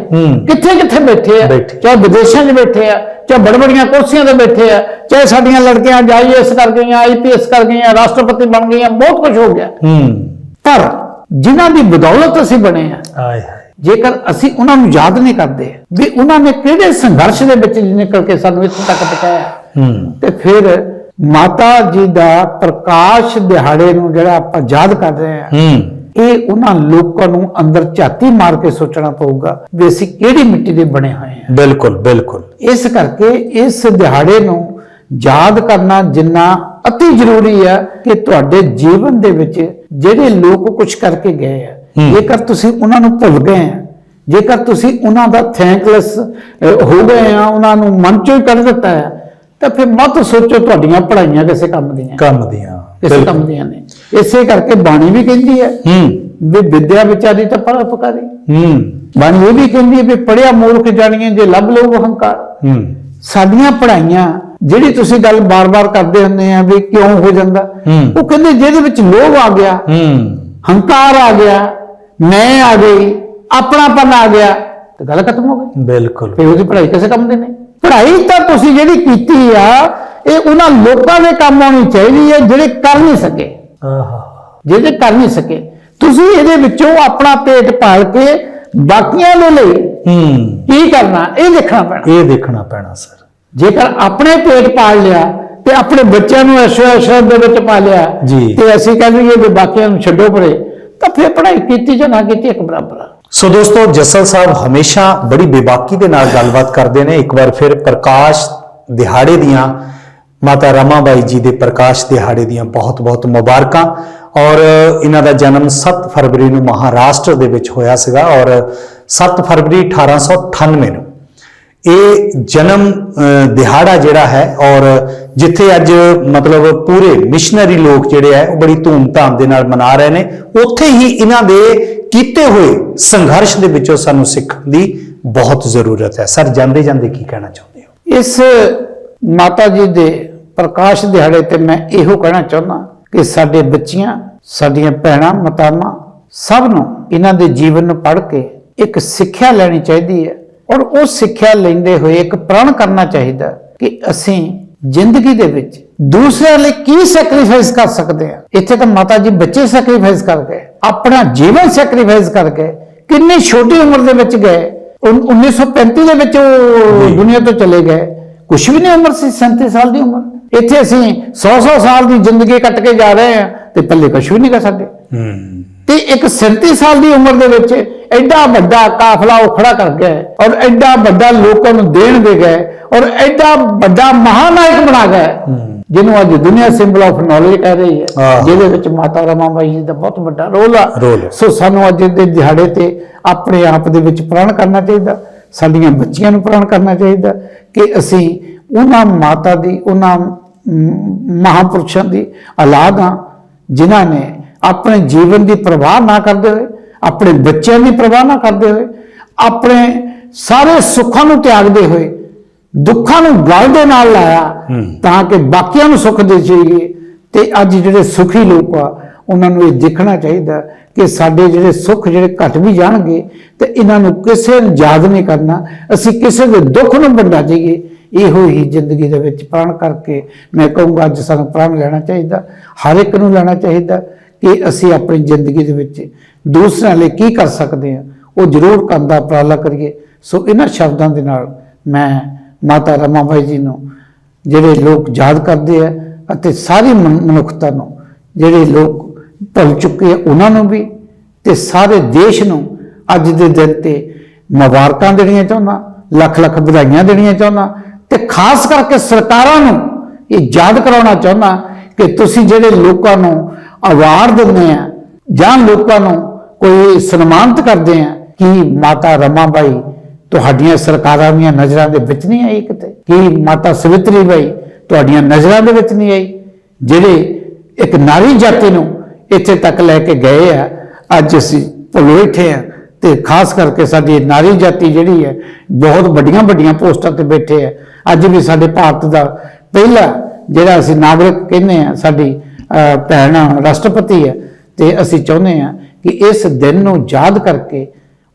ਕਿੱਥੇ ਕਿੱਥੇ ਬੈਠੇ ਆ। ਚਾਹੇ ਵਿਦੇਸ਼ਾਂ 'ਚ ਬੈਠੇ ਆ ਚਾਹੇ ਬੜ ਬੜੀਆਂ ਕੁਰਸੀਆਂ ਤੇ ਬੈਠੇ ਆ ਚਾਹੇ ਸਾਡੀਆਂ ਲੜਕੀਆਂ ਆਈਐਸ ਕਰ ਗਈਆਂ ਆਈਪੀਐਸ ਕਰ ਗਈਆਂ ਰਾਸ਼ਟਰਪਤੀ ਬਣ ਗਈਆਂ ਬਹੁਤ ਕੁਝ ਹੋ ਗਿਆ। ਹੂੰ। ਪਰ ਜਿਨ੍ਹਾਂ ਦੀ ਬਦੌਲਤ ਅਸੀਂ ਬਣੇ ਆ ਆਏ ਹਾਏ। ਜੇਕਰ ਅਸੀਂ ਉਹਨਾਂ ਨੂੰ ਯਾਦ ਨਹੀਂ ਕਰਦੇ ਵੀ ਉਹਨਾਂ ਨੇ ਕਿਹੜੇ ਸੰਘਰਸ਼ ਦੇ ਵਿੱਚ ਨਿਕਲ ਕੇ ਸਾਨੂੰ ਇੱਥੇ ਤੱਕ ਪਹੁੰਚਾਇਆ। ਹੂੰ। ਤੇ ਫਿਰ ਮਾਤਾ ਜੀ ਦਾ ਪ੍ਰਕਾਸ਼ ਦਿਹਾੜੇ ਨੂੰ ਜਿਹੜਾ ਆਪਾਂ ਯਾਦ ਕਰ ਰਹੇ ਹਾਂ ਹੂੰ। ਇਹ ਉਹਨਾਂ ਲੋਕਾਂ ਨੂੰ ਅੰਦਰ ਝਾਤੀ ਮਾਰ ਕੇ ਸੋਚਣਾ ਪਊਗਾ ਵੀ ਅਸੀਂ ਕਿਹੜੀ ਮਿੱਟੀ ਦੇ ਬਣੇ ਹੋਏ ਹਾਂ। ਬਿਲਕੁਲ ਬਿਲਕੁਲ। ਇਸ ਕਰਕੇ ਇਸ ਦਿਹਾੜੇ ਨੂੰ ਯਾਦ ਕਰਨਾ ਜਿੰਨਾ ਅਤੀ ਜ਼ਰੂਰੀ ਹੈ ਕਿ ਤੁਹਾਡੇ ਜੀਵਨ ਦੇ ਵਿੱਚ ਜਿਹੜੇ ਲੋਕ ਕੁਝ ਕਰਕੇ ਗਏ ਆ। ਜੇਕਰ ਤੁਸੀਂ ਉਹਨਾਂ ਨੂੰ ਭੁੱਲ ਗਏ ਆ ਜੇਕਰ ਤੁਸੀਂ ਉਹਨਾਂ ਦਾ ਥੈਂਕਲੈਸ ਹੋ ਗਏ ਆ ਉਹਨਾਂ ਨੂੰ ਮਨ ਚੋਂ ਹੀ ਕੱਢ ਦਿੱਤਾ ਹੈ ਤਾਂ ਫਿਰ ਮਤ ਸੋਚੋ ਤੁਹਾਡੀਆਂ ਪੜ੍ਹਾਈਆਂ ਕਿਸੇ ਕੰਮ ਦੀਆਂ। ਕੰਮ ਦੀਆਂ ਕਿਸੇ। ਕੰਮ ਦੀਆਂ ਨੇ। ਇਸੇ ਕਰਕੇ ਬਾਣੀ ਵੀ ਕਹਿੰਦੀ ਹੈ ਹੂੰ। ਵੀ ਵਿਦਿਆ ਵਿਚਾਰੀ ਤਾਂ ਪਰਉਪਕਾਰੀ ਹੂੰ। ਬਾਣੀ ਇਹ ਵੀ ਕਹਿੰਦੀ ਹੈ ਵੀ ਪੜਿਆ ਮੂਰਖ ਜਾਣੀਏ ਜੇ ਲੱਭ ਲਓ ਹੰਕਾਰ ਹੂੰ। ਸਾਡੀਆਂ ਪੜ੍ਹਾਈਆਂ ਜਿਹੜੀ ਤੁਸੀਂ ਗੱਲ ਬਾਰ-ਬਾਰ ਕਰਦੇ ਹੁੰਦੇ ਆ ਵੀ ਕਿਉਂ ਹੋ ਜਾਂਦਾ। ਉਹ ਕਹਿੰਦੇ ਜਿਹਦੇ ਵਿੱਚ ਲੋਭ ਆ ਗਿਆ ਹੰਕਾਰ ਆ ਗਿਆ ਮੈਂ ਆ ਗਈ ਆਪਣਾਪਨ ਆ ਗਿਆ ਤੇ ਗੱਲ ਖਤਮ ਹੋ ਗਈ। ਬਿਲਕੁਲ। ਫਿਰ ਉਹਦੀ ਪੜ੍ਹਾਈ ਕਿਸੇ ਕੰਮ ਦੀ ਨਹੀਂ। ਪੜ੍ਹਾਈ ਤਾਂ ਤੁਸੀਂ ਜਿਹੜੀ ਕੀਤੀ ਆ ਇਹ ਉਹਨਾਂ ਲੋਕਾਂ ਦੇ ਕੰਮ ਆਉਣੀ ਚਾਹੀਦੀ ਹੈ ਜਿਹੜੇ ਕਰ ਨਹੀਂ ਸਕੇ। ਆਹਾ। ਜਿਹੜੇ ਕਰ ਨਹੀਂ ਸਕੇ। ਤੁਸੀਂ ਇਹਦੇ ਵਿੱਚੋਂ ਆਪਣਾ ਪੇਟ ਪਾਲ ਕੇ ਬਾਕੀਆਂ ਦੇ ਲਈ ਹੂੰ। ਕੀ ਕਰਨਾ? ਇਹ ਦੇਖਣਾ ਪੈਣਾ। ਇਹ ਦੇਖਣਾ ਪੈਣਾ ਸਰ। ਜੇਕਰ ਆਪਣੇ ਪੇਟ ਪਾਲ ਲਿਆ ਤੇ ਆਪਣੇ ਬੱਚਿਆਂ ਨੂੰ ਐਸ਼ੋ ਐਸ਼ਰਤ ਦੇ ਵਿੱਚ ਪਾਲਿਆ। ਤੇ ਅਸੀਂ ਕਹਿੰਦੇ ਵੀ ਬਾਕੀਆਂ ਨੂੰ ਛੱਡੋ ਪਰੇ ਤਾਂ ਫਿਰ ਪੜ੍ਹਾਈ ਕੀਤੀ ਜਾਂ ਨਾ ਕੀਤੀ ਇੱਕ ਬਰਾਬਰ ਆ। ਸੋ ਦੋਸਤੋ ਜਸਲ ਸਾਹਿਬ ਹਮੇਸ਼ਾ ਬੜੀ ਬੇਬਾਕੀ ਦੇ ਨਾਲ ਗੱਲਬਾਤ ਕਰਦੇ ਨੇ। ਇੱਕ ਵਾਰ ਫਿਰ ਪ੍ਰਕਾਸ਼ ਦਿਹਾੜੇ ਦੀਆਂ ਮਾਤਾ ਰਮਾਬਾਈ ਜੀ ਦੇ ਪ੍ਰਕਾਸ਼ ਦਿਹਾੜੇ ਦੀਆਂ ਬਹੁਤ-ਬਹੁਤ ਮੁਬਾਰਕਾਂ। ਔਰ ਇਹਨਾਂ ਦਾ ਜਨਮ 7 ਫਰਵਰੀ ਨੂੰ ਮਹਾਰਾਸ਼ਟਰ ਦੇ ਵਿੱਚ ਹੋਇਆ ਸੀਗਾ। ਔਰ 7 ਫਰਵਰੀ 1898 ਨੂੰ ਇਹ ਜਨਮ ਦਿਹਾੜਾ ਜਿਹੜਾ ਹੈ ਔਰ ਜਿੱਥੇ ਅੱਜ ਮਤਲਬ ਪੂਰੇ ਮਿਸ਼ਨਰੀ ਲੋਕ ਜਿਹੜੇ ਆ ਉਹ ਬੜੀ ਧੂਮਧਾਮ ਦੇ ਨਾਲ ਮਨਾ ਰਹੇ ਨੇ, ਉੱਥੇ ਹੀ ਇਹਨਾਂ ਦੇ ਕੀਤੇ ਹੋਏ ਸੰਘਰਸ਼ ਦੇ ਵਿੱਚੋਂ ਸਾਨੂੰ ਸਿੱਖਣ ਦੀ ਬਹੁਤ ਜ਼ਰੂਰਤ ਹੈ। ਸਰ ਜਾਂਦੇ ਜਾਂਦੇ ਕੀ ਕਹਿਣਾ ਚਾਹੁੰਦੇ ਹੋ? ਇਸ ਮਾਤਾ ਜੀ ਦੇ ਪ੍ਰਕਾਸ਼ ਦਿਹਾੜੇ ਤੇ ਮੈਂ ਇਹੋ ਕਹਿਣਾ ਚਾਹੁੰਦਾ ਕਿ ਸਾਡੇ ਬੱਚੀਆਂ, ਸਾਡੀਆਂ ਭੈਣਾਂ, ਮਾਤਾਵਾਂ ਸਭ ਨੂੰ ਇਹਨਾਂ ਦੇ ਜੀਵਨ ਨੂੰ ਪੜ੍ਹ ਕੇ ਇੱਕ ਸਿੱਖਿਆ ਲੈਣੀ ਚਾਹੀਦੀ ਹੈ। ਔਰ ਉਹ ਸਿੱਖਿਆ ਲੈਂਦੇ ਹੋਏ ਇੱਕ ਪ੍ਰਣ ਕਰਨਾ ਚਾਹੀਦਾ ਕਿ ਅਸੀਂ ਜ਼ਿੰਦਗੀ ਦੇ ਵਿੱਚ ਦੂਸਰਿਆਂ ਲਈ ਕੀ ਸੈਕਰੀਫਾਈਸ ਕਰ ਸਕਦੇ ਹਾਂ? ਇੱਥੇ ਤਾਂ ਮਾਤਾ ਜੀ ਬੱਚੇ ਸੈਕਰੀਫਾਈਸ ਕਰ ਗਏ ਆਪਣਾ ਜੀਵਨ ਸੈਕਰੀਫਾਈਸ ਕਰ ਗਏ ਕਿੰਨੀ ਛੋਟੀ ਉਮਰ ਦੇ ਵਿੱਚ ਗਏ ਉਨ- 1935 ਦੇ ਵਿੱਚ ਉਹ ਦੁਨੀਆ ਤੋਂ ਚਲੇ ਗਏ। ਕੁਛ ਵੀ ਨਹੀਂ ਉਮਰ ਸੀ 37 ਸਾਲ ਦੀ ਉਮਰ। ਇੱਥੇ ਅਸੀਂ 100-100 ਸਾਲ ਦੀ ਜ਼ਿੰਦਗੀ ਕੱਟ ਕੇ ਜਾ ਰਹੇ ਹਾਂ ਤੇ ਪੱਲੇ ਕੁਛ ਵੀ ਨਹੀਂਗਾ ਸਾਡੇ। ਹੂੰ। ਤੇ ਇੱਕ 37 ਸਾਲ ਦੀ ਉਮਰ ਦੇ ਵਿੱਚ ਐਡਾ ਵੱਡਾ ਕਾਫਲਾ ਉਹ ਖੜਾ ਕਰ ਗਏ ਔਰ ਐਡਾ ਵੱਡਾ ਲੋਕਾਂ ਨੂੰ ਦੇਣ ਦੇ ਗਏ ਔਰ ਐਡਾ ਵੱਡਾ ਮਹਾਨਾਇਕ ਬਣਾ ਗਏ ਜਿਹਨੂੰ ਅੱਜ ਦੁਨੀਆ ਸਿੰਬਲ ਆਫ ਨੌਲੇਜ ਕਹਿ ਰਹੀ ਹੈ। ਜਿਹਦੇ ਵਿੱਚ ਮਾਤਾ ਰਮਾਬਾਈ ਜੀ ਦਾ ਬਹੁਤ ਵੱਡਾ ਰੋਲ ਆ। ਸੋ ਸਾਨੂੰ ਅੱਜ ਦੇ ਦਿਹਾੜੇ ਤੇ ਆਪਣੇ ਆਪ ਦੇ ਵਿੱਚ ਪ੍ਰਣ ਕਰਨਾ ਚਾਹੀਦਾ। ਸਾਡੀਆਂ ਬੱਚੀਆਂ ਨੂੰ ਪ੍ਰਣ ਕਰਨਾ ਚਾਹੀਦਾ ਕਿ ਅਸੀਂ ਉਹਨਾਂ ਮਾਤਾ ਦੀ ਉਹਨਾਂ ਮਹਾਂਪੁਰਸ਼ਾਂ ਦੀ ਔਲਾਦ ਹਾਂ ਜਿਨ੍ਹਾਂ ਨੇ ਆਪਣੇ ਜੀਵਨ ਦੀ ਪਰਵਾਹ ਨਾ ਕਰਦੇ ਹੋਏ ਆਪਣੇ ਬੱਚਿਆਂ ਦੀ ਪਰਵਾਹ ਨਾ ਕਰਦੇ ਹੋਏ ਆਪਣੇ ਸਾਰੇ ਸੁੱਖਾਂ ਨੂੰ ਤਿਆਗਦੇ ਹੋਏ ਦੁੱਖਾਂ ਨੂੰ ਗਲ ਦੇ ਨਾਲ ਲਾਇਆ ਤਾਂ ਕਿ ਬਾਕੀਆਂ ਨੂੰ ਸੁੱਖ ਦੇ ਜਾਈਏ। ਤੇ ਅੱਜ ਜਿਹੜੇ ਸੁਖੀ ਲੋਕ ਆ ਉਹਨਾਂ ਨੂੰ ਇਹ ਦੇਖਣਾ ਚਾਹੀਦਾ ਕਿ ਸਾਡੇ ਜਿਹੜੇ ਸੁੱਖ ਜਿਹੜੇ ਘਟ ਵੀ ਜਾਣਗੇ ਤੇ ਇਹਨਾਂ ਨੂੰ ਕਿਸੇ ਨੂੰ ਯਾਦ ਨਹੀਂ ਕਰਨਾ ਅਸੀਂ ਕਿਸੇ ਦੇ ਦੁੱਖ ਨੂੰ ਵੰਡਾ ਜਾਈਏ ਇਹੋ ਹੀ ਜ਼ਿੰਦਗੀ ਦੇ ਵਿੱਚ ਪ੍ਰਣ ਕਰਕੇ ਮੈਂ ਕਹੂੰਗਾ ਅੱਜ ਸਾਨੂੰ ਪ੍ਰਣ ਲੈਣਾ ਚਾਹੀਦਾ ਹਰ ਇੱਕ ਨੂੰ ਲੈਣਾ ਚਾਹੀਦਾ। ਕਿ ਅਸੀਂ ਆਪਣੀ ਜ਼ਿੰਦਗੀ ਦੇ ਵਿੱਚ ਦੂਸਰਿਆਂ ਲਈ ਕੀ ਕਰ ਸਕਦੇ ਹਾਂ, ਉਹ ਜ਼ਰੂਰ ਕਰਨ ਦਾ ਉਪਰਾਲਾ ਕਰੀਏ। ਸੋ ਇਹਨਾਂ ਸ਼ਬਦਾਂ ਦੇ ਨਾਲ ਮੈਂ ਮਾਤਾ ਰਮਾਬਾਈ ਜੀ ਨੂੰ, ਜਿਹੜੇ ਲੋਕ ਯਾਦ ਕਰਦੇ ਆ ਅਤੇ ਸਾਰੀ ਮਨ- ਮਨੁੱਖਤਾ ਨੂੰ, ਜਿਹੜੇ ਲੋਕ ਭੁੱਲ ਚੁੱਕੇ ਆ, ਉਹਨਾਂ ਨੂੰ ਵੀ ਤੇ ਸਾਰੇ ਦੇਸ਼ ਨੂੰ ਅੱਜ ਦੇ ਦਿਨ ਤੇ ਮੁਬਾਰਕਾਂ ਦੇਣੀਆਂ ਚਾਹੁੰਦਾ, ਲੱਖ ਲੱਖ ਵਧਾਈਆਂ ਦੇਣੀਆਂ ਚਾਹੁੰਦਾ ਤੇ ਖਾਸ ਕਰਕੇ ਸਰਕਾਰਾਂ ਨੂੰ ਇਹ ਯਾਦ ਕਰਾਉਣਾ ਚਾਹੁੰਦਾ ਕਿ ਤੁਸੀਂ ਜਿਹੜੇ ਲੋਕਾਂ ਨੂੰ ਅਵਾਰਡ ਦਿੰਦੇ ਆ, ਜਾਂ ਲੋਕਾਂ ਨੂੰ ਕੋਈ ਸਨਮਾਨਿਤ ਕਰਦੇ ਆ ਕਿ ਮਾਤਾ ਰਮਾਬਾਈ ਤੁਹਾਡੀਆਂ ਸਰਕਾਰਾਂ ਦੀਆਂ ਨਜ਼ਰਾਂ ਦੇ ਵਿੱਚ ਨਹੀਂ ਆਈ ਕਿਤੇ? ਕੀ ਮਾਤਾ ਸਵਿਤਰੀ ਬਾਈ ਤੁਹਾਡੀਆਂ ਨਜ਼ਰਾਂ ਦੇ ਵਿੱਚ ਨਹੀਂ ਆਈ? ਜਿਹੜੇ ਇੱਕ ਨਾਰੀ ਜਾਤੀ ਨੂੰ ਇੱਥੇ ਤੱਕ ਲੈ ਕੇ ਗਏ ਆ, ਅੱਜ ਅਸੀਂ ਭੁੱਲ ਬੈਠੇ ਆ ਤੇ ਖਾਸ ਕਰਕੇ ਸਾਡੀ ਨਾਰੀ ਜਾਤੀ ਜਿਹੜੀ ਹੈ, ਬਹੁਤ ਵੱਡੀਆਂ ਵੱਡੀਆਂ ਪੋਸਟਾਂ ਤੇ ਬੈਠੇ ਆ। ਅੱਜ ਵੀ ਸਾਡੇ ਭਾਰਤ ਦਾ ਪਹਿਲਾ ਜਿਹੜਾ ਅਸੀਂ ਨਾਗਰਿਕ ਕਹਿੰਦੇ ਆ, ਸਾਡੀ ਭੈਣ ਰਾਸ਼ਟਰਪਤੀ ਹੈ ਤੇ ਅਸੀਂ ਚਾਹੁੰਦੇ ਹਾਂ ਕਿ ਇਸ ਦਿਨ ਨੂੰ ਯਾਦ ਕਰਕੇ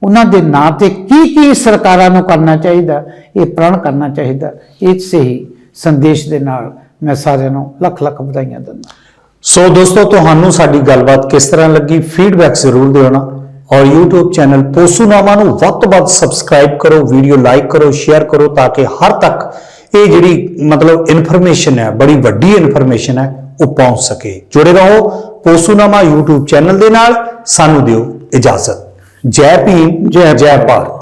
ਉਹਨਾਂ ਦੇ ਨਾਂ ਤੇ ਕੀ ਕੀ ਸਰਕਾਰਾਂ ਨੂੰ ਕਰਨਾ ਚਾਹੀਦਾ, ਇਹ ਪ੍ਰਣ ਕਰਨਾ ਚਾਹੀਦਾ। ਇਸੇ ਹੀ ਸੰਦੇਸ਼ ਦੇ ਨਾਲ ਮੈਂ ਸਾਰਿਆਂ ਨੂੰ ਲੱਖ ਲੱਖ ਵਧਾਈਆਂ ਦਿੰਦਾ। ਸੋ ਦੋਸਤੋ, ਤੁਹਾਨੂੰ ਸਾਡੀ ਗੱਲਬਾਤ ਕਿਸ ਤਰ੍ਹਾਂ ਲੱਗੀ? ਫੀਡਬੈਕ ਜ਼ਰੂਰ ਦਿਓ ਨਾ। ਔਰ YouTube ਚੈਨਲ ਪੋਸੂਨਾਮਾ ਨੂੰ ਵੱਧ ਤੋਂ ਵੱਧ ਸਬਸਕ੍ਰਾਈਬ ਕਰੋ ਵੀਡੀਓ ਲਾਈਕ ਕਰੋ ਸ਼ੇਅਰ ਕਰੋ ਤਾਂ ਕਿ ਹਰ ਤੱਕ ਇਹ ਜਿਹੜੀ ਮਤਲਬ ਇਨਫੋਰਮੇਸ਼ਨ ਹੈ, ਬੜੀ ਵੱਡੀ ਇਨਫੋਰਮੇਸ਼ਨ ਹੈ ਉਹ ਪਹੁੰਚ ਸਕੇ। ਜੁੜੇ ਰਹੋ ਪੋਸੂਨਾਮਾ YouTube ਚੈਨਲ ਦੇ ਨਾਲ। ਸਾਨੂੰ ਦਿਓ ਇਜਾਜ਼ਤ। ਜੈ ਭੀਮ, ਜੈ ਜੈ ਭਾਰਤ।